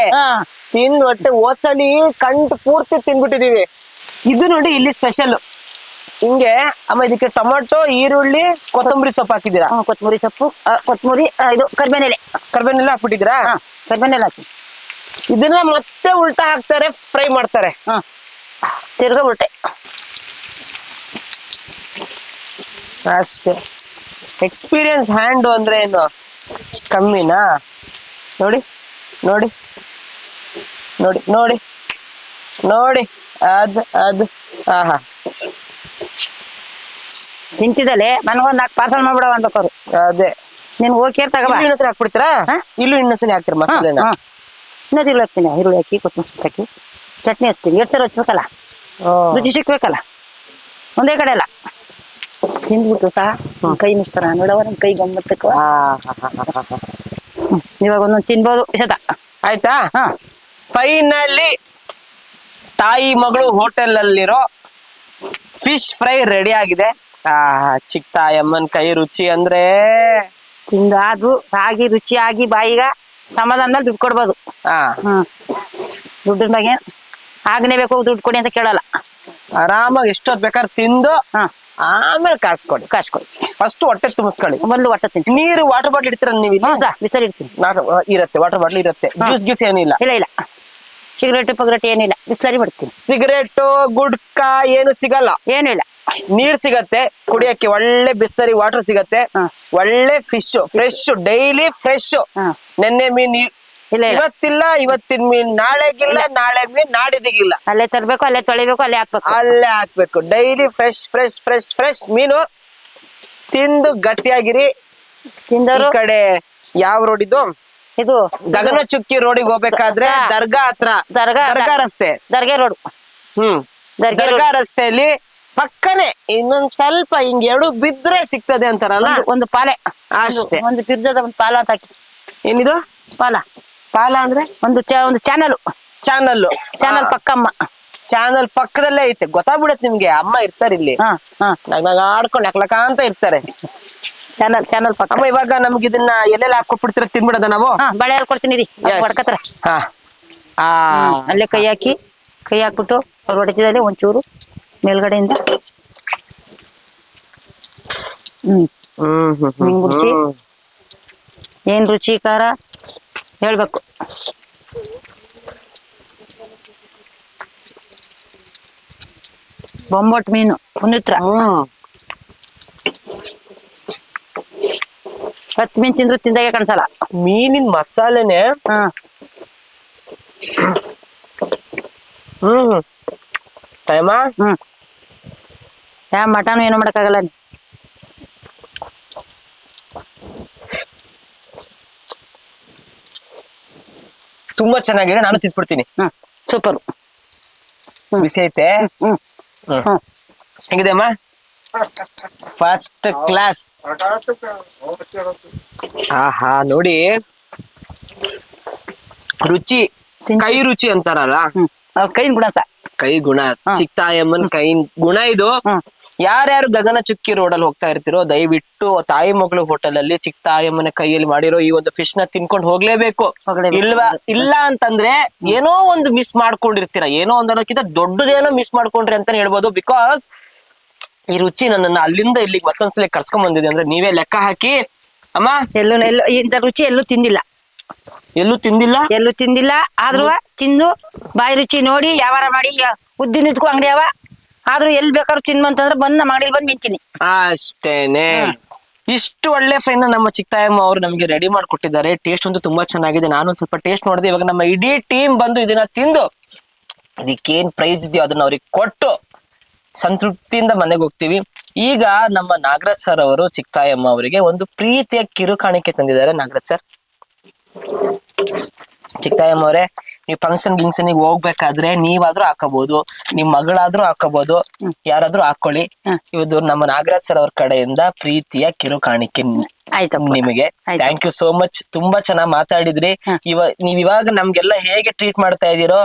ತಿಂದ್ ಹೊಟ್ಟೆ ಓದ್ಸಲಿ ಕಂಡು ಪೂರ್ತಿ ತಿನ್ಬಿಟ್ಟಿದೀವಿ. ಇದು ನೋಡಿ ಇಲ್ಲಿ ಸ್ಪೆಷಲ್ ಹಿಂಗೆ ಅಮ್ಮ ಇದಕ್ಕೆ ಟೊಮೊಟೊ ಈರುಳ್ಳಿ ಕೊತ್ತಂಬರಿ ಸೊಪ್ಪು ಹಾಕಿದ್ದೀರಾ? ಹ್ಮ್, ಕೊತ್ತಂಬರಿ ಸೊಪ್ಪು ಕೊತ್ತಂಬರಿ ಇದು ಕರ್ಬೇನೆಲೆ. ಕರ್ಬೇನೆಲೆ ಹಾಕ್ಬಿಟ್ಟಿದ್ದೀರಾ? ಹಾ ಕರ್ಬೇನೆಲೆ ಹಾಕಿ. ಇದನ್ನ ಮತ್ತೆ ಉಲ್ಟಾ ಹಾಕ್ತಾರೆ ಫ್ರೈ ಮಾಡ್ತಾರೆ. ತಿರ್ಗ ಉಲ್ಟೆ. ಅಷ್ಟೇ. ಎಕ್ಸ್ಪೀರಿಯನ್ಸ್ ಹ್ಯಾಂಡ್ ಅಂದ್ರೆ ಏನು? ಕಮ್ಮಿನಾ? ನೋಡಿ ನೋಡಿ ನೋಡಿ ನೋಡಿ ನೋಡಿ ಅದ್ ಅದ್ ಆಹಾ. ತಿಂತಿದ್ದಲೆ ನನಗೊಂದು ನಾಲ್ಕು ಪಾರ್ಸಲ್ ಮಾಡ್ಬಿಡವ ಅನ್ಬೇಕವ್ರು ಅದೇ. ನಿನ್ ಓಕೆ ತಗೋ ಇನ್ನೊಂದ್ಸಲಿ ಹಾಕ್ಬಿಡ್ತೀರಾ? ಹಾ? ಇಲ್ಲೂ ಇನ್ನೊಂದ್ಸಲ ಹಾಕ್ತೀರ ಮಸಾಲೆನ? ಇನ್ನೊಂದು ಈರುಳ್ಳಿ ಹಾಕ್ತೀನಿ. ಈರುಳ್ಳಿ ಹಾಕಿ ಕೊತ್ತಂಬರಿ ಹಾಕಿ. ಚಟ್ನಿ ಹಚ್ತೀನಿ ಎರಡು ಸರಿ ಹಚ್ಬೇಕಲ್ಲ. ರುಚಿ ಸಿಕ್ಬೇಕಲ್ಲ ಒಂದೇ ಕಡೆ ಅಲ್ಲ? ತಿಂದ್ಬಿಟ್ಟು ಸಹ ಕೈ ಮುಚ್ತಾರ ನೋಡವ ನಿನ್ ಕೈ ಗಮ್ಮತ್ತಕ್ಕ. ಇವಾಗ ಒಂದೊಂದು ತಿನ್ಬೋದು. ಇಸತ ಆಯ್ತಾ? ಫೈನಲಿ ತಾಯಿ ಮಗಳು ಹೋಟೆಲ್ ಅಲ್ಲಿರೋ ಫಿಶ್ ಫ್ರೈ ರೆಡಿ ಆಗಿದೆ. ಆ ಚಿಕ್ಕ ತಾಯಮ್ಮನ್ ಕೈ ರುಚಿ ಅಂದ್ರೆ ತಿಂದಾದ್ರು ಆಗಿ ರುಚಿಯಾಗಿ ಬಾಯಿಗ ಸಮಾಧಾನದಲ್ಲಿ ದುಡ್ಡು ಕೊಡ್ಬೋದು. ದುಡ್ಡಿನ ಬಗ್ಗೆ ಆಗ್ನೇ ಬೇಕು ದುಡ್ಡು ಕೊಡಿ ಅಂತ ಕೇಳಲ್ಲ. ಆರಾಮಾಗಿ ಎಷ್ಟೊತ್ ಬೇಕಾದ್ರೆ ತಿಂದು ಹಾ. ಆಮೇಲೆ ಕಾಸ್ಕೊಳ್ಳಿ ಕಾಸ್ಕೊಳ್ಳಿ ಫಸ್ಟ್ ಹೊಟ್ಟೆ ತುಂಬಿಸ್ಕೊಳ್ಳಿ. ಮೊದಲು ಹೊಟ್ಟೆ ತಿಂತ ನೀರು ವಾಟರ್ ಬಾಟ್ಲ್ ಇಡ್ತೀರ ನೀವು ಹ್ಞೂ ಸಾ ಬಿಸಿಲು ಇಡ್ತೀನಿ. ನಾನು ಇರತ್ತೆ ವಾಟರ್ ಬಾಟ್ಲ್ ಇರತ್ತೆ. ಜ್ಯೂಸ್ ಗೀಸ್ ಏನಿಲ್ಲ. ಇಲ್ಲ ಇಲ್ಲ. ಸಿಗರೇಟ್ ಪಗರೇಟ್ ಏನಿಲ್ಲ. ಬಿಸ್ಲರಿ ಬಿಡ್ತೀನಿ. ಸಿಗರೇಟ್ ಗುಡ್ಕಾ ಏನು ಸಿಗಲ್ಲ. ಏನಿಲ್ಲ ಇಲ್ಲ. ನೀರ್ ಸಿಗತ್ತೆ ಕುಡಿಯಕ್ಕೆ ಒಳ್ಳೆ ಬಿಸ್ತರಿ ವಾಟರ್ ಸಿಗತ್ತೆ. ಹಾ. ಒಳ್ಳೆ ಫಿಶ್ ಫ್ರೆಶ್ ಡೈಲಿ ಫ್ರೆಶ್ ಹಾ. ನೆನ್ನೆ ಮೀನ್ ಇಲ್ಲ ಇಲ್ಲ. ಇವತ್ತಿಲ್ಲ ಇವತ್ತಿನ ಮೀನ್. ನಾಳೆಗಿಲ್ಲ ನಾಳೆ ಮೀನ್ ನಾಡಿದಿಗಿಲ್ಲ. ಅಲ್ಲೇ ತರಬೇಕು ಅಲ್ಲೇ ತೊಳಿಬೇಕು ಅಲ್ಲೇ ಹಾಕ್ಬೇಕು. ಅಲ್ಲೇ ಹಾಕ್ಬೇಕು. Daily fresh fresh fresh fresh ಮೀನು. ತಿಂದು ಗಟ್ಟಿಯಾಗಿರಿ. ಈ ತಿಂದವರು ಕಡೆ ಯಾವ ರೋಡ್ ಇದು? ಇದು ಗಗನ ಚುಕ್ಕಿ ರೋಡಿಗೆ ಹೋಗ್ಬೇಕಾದ್ರೆ ದರ್ಗಾ ಹತ್ರ. ದರ್ಗಾ ದರ್ಗಾ ರಸ್ತೆ. ದರ್ಗೆ ರೋಡ್ ಹ್ಮ್. ದರ್ಗಾ ದರ್ಗಾ ರಸ್ತೆಯಲ್ಲಿ ಪಕ್ಕನೆ ಇನ್ನೊಂದ್ ಸ್ವಲ್ಪ ಹಿಂಗ್ ಎರಡು ಬಿದ್ರೆ ಸಿಗ್ತದೆ ಅಂತಾರಲ್ಲ? ಒಂದು- ಒಂದು ಪಾಲೆ ಅಷ್ಟೇ. ಒಂದು ಬಿರ್ಜದ ಒಂದು ಪಾಲ ಅಂತ ಹಾಕಿ. ಏನಿದು? ಪಾಲ. ಪಾಲ ಅಂದ್ರೆ? ಒಂದು ಚ ಒಂದು ಚಾನಲ್ ಚಾನಲ್ ಚಾನಲ್ ಪಕ್ಕಮ್ಮ. ಚಾನಲ್ ಪಕ್ಕದಲ್ಲೇ ಐತೆ. ಗೊತ್ತಾಗ್ಬಿಡತ್ತೆ ನಿಮ್ಗೆ. ಅಮ್ಮ ಇರ್ತಾರೆ ಇಲ್ಲಿ. ಹಾ ಹಾ. ನಾಗ ಆಡ್ಕೊಂಡು ಯಾಕಲಕ ಅಂತ ಇರ್ತಾರೆ. ಚಾನಲ್ ಚಾನಲ್ ಪಕ್ಕ. ಅಮ್ಮ ಇವಾಗ ನಮ್ಗೆ ಇದನ್ನ ಎಲ್ಲೆಲ್ಲ ಹಾಕೊಟ್ಬಿಡ್ತೀರ ತಿನ್ಬಿಡದ ನಾವು? ಹಾ ಬಳೆ ಹಾಲ್ ಕೊಡ್ತೀನಿ ರೀ Yes. ಹೊಡ್ಕತ್ರ ಹಾ. ಆ. ಅಲ್ಲೇ ಕೈ ಹಾಕಿ ಕೈ ಹಾಕ್ಬಿಟ್ಟು ಅವ್ರು ಹೊಡಿತಿದ್ದಾರೆ ಒಂಚೂರು ಮೇಲ್ಗಡೆಯಿಂದ. ಹ್ಮ್. ಹ್ಮ್ ಹ್ಮ್ ಹ್ಮ್ ಹಿಂಗ್ ಬಿಡ್ಸಿ. ಹ್ಮ್. ಏನ್ ರುಚಿ ಖಾರ? ಹೇಳ್ಬೇಕು ಬೊಂಬಟ್ ಮೀನು ಪುನಿತ್ರ. ಹತ್ತು ಮೀನ್ ತಿಂದ್ರು ತಿಂದಾಗೆ ಕಾಣಿಸಲ್ಲ. ಮೀನಿನ ಮಸಾಲೆನೆ. ಹ್ಮ್ ಟೈಮ? ಹ್ಮ್. ಯಾ ಮಟನ್ ಏನು ಮಾಡಕ್ಕಾಗಲ್ಲ ತುಂಬಾ ಚೆನ್ನಾಗಿದೆ ನಾನು ತಿನ್ಬಿಡ್ತೀನಿ ಹ್ಮ್. ಸೂಪರ್. ಬಿಸಿ ಐತೆ? ಹ್ಮ್ ಹೆಂಗಿದೆ ಅಮ್ಮ? ಫಸ್ಟ್ ಕ್ಲಾಸ್ ಆಹಾ ನೋಡಿ. ರುಚಿ ಕೈ ರುಚಿ ಅಂತಾರಲ್ಲ? ಕೈ ಕೈನ್ ಗುಣ ಕೈ ಗುಣ. ಚಿಕ್ಕ ತಾಯಮ್ಮನ್ ಕೈ ಗುಣ ಇದು. ಯಾರ್ಯಾರು ಗಗನ ಚುಕ್ಕಿ ರೋಡ್ ಅಲ್ಲಿ ಹೋಗ್ತಾ ಇರ್ತಿರೋ ದಯವಿಟ್ಟು ತಾಯಿ ಮಗಳು ಹೋಟೆಲ್ ಅಲ್ಲಿ ಚಿಕ್ಕ ತಾಯಮ್ಮನ ಕೈಯಲ್ಲಿ ಮಾಡಿರೋ ಈ ಒಂದು ಫಿಶ್ನ ತಿನ್ಕೊಂಡು ಹೋಗ್ಲೇಬೇಕು. ಇಲ್ವಾ? ಇಲ್ಲ ಅಂತಂದ್ರೆ ಏನೋ ಒಂದು ಮಿಸ್ ಮಾಡ್ಕೊಂಡಿರ್ತೀರಾ. ಏನೋ ಒಂದ್ ಅನ್ನೋಕ್ಕಿಂತ ದೊಡ್ಡದೇನೋ ಮಿಸ್ ಮಾಡ್ಕೊಂಡ್ರಿ ಅಂತಾನೆ ಹೇಳ್ಬೋದು. ಬಿಕಾಸ್ ಈ ರುಚಿ ನನ್ನನ್ನ ಅಲ್ಲಿಂದ ಇಲ್ಲಿಗೆ ಮತ್ತೊಂದ್ಸಲ ಕರ್ಸ್ಕೊಂಡ್ ಬಂದಿದೆ ಅಂದ್ರೆ ನೀವೇ ಲೆಕ್ಕ ಹಾಕಿ ಅಮ್ಮ? ಎಲ್ಲೂ ಎಲ್ಲೂ ಇಂತ ರುಚಿ ಎಲ್ಲೂ ತಿಂದಿಲ್ಲ. ಎಲ್ಲೂ ತಿಂದಿಲ್ಲ? ಎಲ್ಲೂ ತಿಂದಿಲ್ಲ. ಆದ್ರೂ ತಿಂದು ಬಾಯಿ ರುಚಿ ನೋಡಿ ವ್ಯವಹಾರ ಮಾಡಿ ಉದ್ದಿನ ಇದ್ಕೋ ಅಂಗಡಿ ಅವ. ಆದ್ರೂ ಎಲ್ಲಿ ಬೇಕಾದ್ರೂ ತಿನ್ಬಂತಂದ್ರೆ ಬಂದ್ ನಮ್ಮ ಅಂಗಡಿಲಿ ಬಂದು ಮಿಂತೀನಿ ಅಷ್ಟೇನೆ. ಇಷ್ಟು ಒಳ್ಳೆ ಫ್ರೆಂಡ್ ನಮ್ಮ ಚಿಕ್ಕತಾಯಮ್ಮ ಅವರು ನಮಗೆ ರೆಡಿ ಮಾಡ್ಕೊಟ್ಟಿದ್ದಾರೆ. ಟೇಸ್ಟ್ ಅಂತೂ ತುಂಬಾ ಚೆನ್ನಾಗಿದೆ. ನಾನು ಒಂದ್ ಸ್ವಲ್ಪ ಟೇಸ್ಟ್ ನೋಡಿದೆ. ಇವಾಗ ನಮ್ಮ ಇಡೀ ಟೀಮ್ ಬಂದು ಇದನ್ನ ತಿಂದು ಇದಕ್ಕೇನ್ ಪ್ರೈಸ್ ಇದೆಯೋ ಅದನ್ನ ಅವ್ರಿಗೆ ಕೊಟ್ಟು ಸಂತೃಪ್ತಿಯಿಂದ ಮನೆಗೆ ಹೋಗ್ತೀವಿ. ಈಗ ನಮ್ಮ ನಾಗರಾಜ್ ಸರ್ ಅವರು ಚಿಕ್ಕತಾಯಮ್ಮ ಅವರಿಗೆ ಒಂದು ಪ್ರೀತಿಯ ಕಿರುಕಾಣಿಕೆ ತಂದಿದ್ದಾರೆ. ನಾಗರಾಜ್ ಸರ್ ಚಿಕ್ಕತಾಯಮ್ಮ ಅವರೇ ನೀವು ಫಂಕ್ಷನ್ ಗಿಂಕ್ಷನ್ ಹೋಗ್ಬೇಕಾದ್ರೆ ನೀವಾದ್ರೂ ಹಾಕೋಬಹುದು ನಿಮ್ ಮಗಳಾದ್ರೂ ಹಾಕೋಬಹುದು ಯಾರಾದ್ರೂ ಹಾಕೊಳ್ಳಿ. ಇವತ್ತು ನಮ್ಮ ನಾಗರಾಜ್ ಸರ್ ಅವ್ರ ಕಡೆಯಿಂದ ಪ್ರೀತಿಯ ಕಿರು ಕಾಣಿಕೆ ಆಯ್ತಪ್ಪ ನಿಮಗೆ. ಆಯ್ತು. ಥ್ಯಾಂಕ್ ಯು ಸೋ ಮಚ್ ತುಂಬಾ ಚೆನ್ನಾಗಿ ಮಾತಾಡಿದ್ರಿ. ಇವ ನೀವ್ ಇವಾಗ ನಮ್ಗೆಲ್ಲ ಹೇಗೆ ಟ್ರೀಟ್ ಮಾಡ್ತಾ ಇದೀರೋ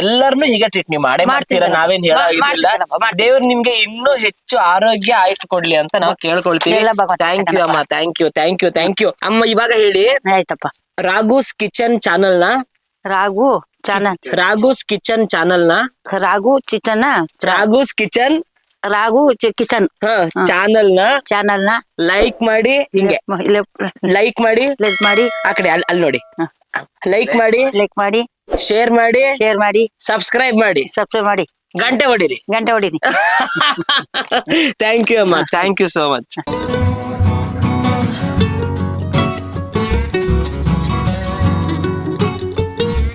ಎಲ್ಲರನ್ನೂ ಎಲ್ಲಾರ್ನು ಹೀಗೆ ಟ್ರೀಟ್ ನೀವು ಮಾಡೇ ಮಾಡ್ತೀರಾ? ಮಾಡ್ತೀವಿ ನಾವೇನ್ ಹೇಳಿಲ್ಲ ಹೇಳೋದಿಲ್ಲ. ಮಾಡ್ತೀವಿ. ದೇವ್ರು ನಿಮ್ಗೆ ಇನ್ನೂ ಹೆಚ್ಚು ಆರೋಗ್ಯ ಆಯುಸ್ ಕೊಡ್ಲಿ ಅಂತ ನಾವು ಕೇಳ್ಕೊಳ್ತೀವಿ. ಎಲ್ಲ ಭಗವಂತ ಥ್ಯಾಂಕ್ ಯು ಅಮ್ಮ. Thank you thank you thank you ಅಮ್ಮ ಇವಾಗ ಹೇಳಿ. ಆಯ್ತಪ್ಪ. ರಾಘೂಸ್ ಕಿಚನ್ ಚಾನಲ್ನ ರಾಗು ಚಾನಲ್. ರಾಘೂಸ್ ಕಿಚನ್ ಚಾನಲ್ನ? Raghu kitchen Raghu's kitchen? Raghu kitchen. ಚಾನಲ್ನ? ಚಾನಲ್ನ. ಲೈಕ್ ಮಾಡಿ ಹಿಂಗೆ. ಲೈಕ್ ಮಾಡಿ? ಲೈಕ್ ಮಾಡಿ. ಆ ಕಡೆ ಅಲ್ಲಿ ಅಲ್ಲಿ ನೋಡಿ. ಲೈಕ್ ಮಾಡಿ? ಲೈಕ್ ಮಾಡಿ. ಶೇರ್ ಮಾಡಿ? ಶೇರ್ ಮಾಡಿ. ಸಬ್ಸ್ಕ್ರೈಬ್ ಮಾಡಿ? ಸಬ್ಸ್ಕ್ರೈಬ್ ಮಾಡಿ. ಗಂಟೆ ಹೊಡಿರಿ. ಗಂಟೆ ಹೊಡಿರಿ ಥ್ಯಾಂಕ್ ಯು ಅಮ್ಮ. Thank you so much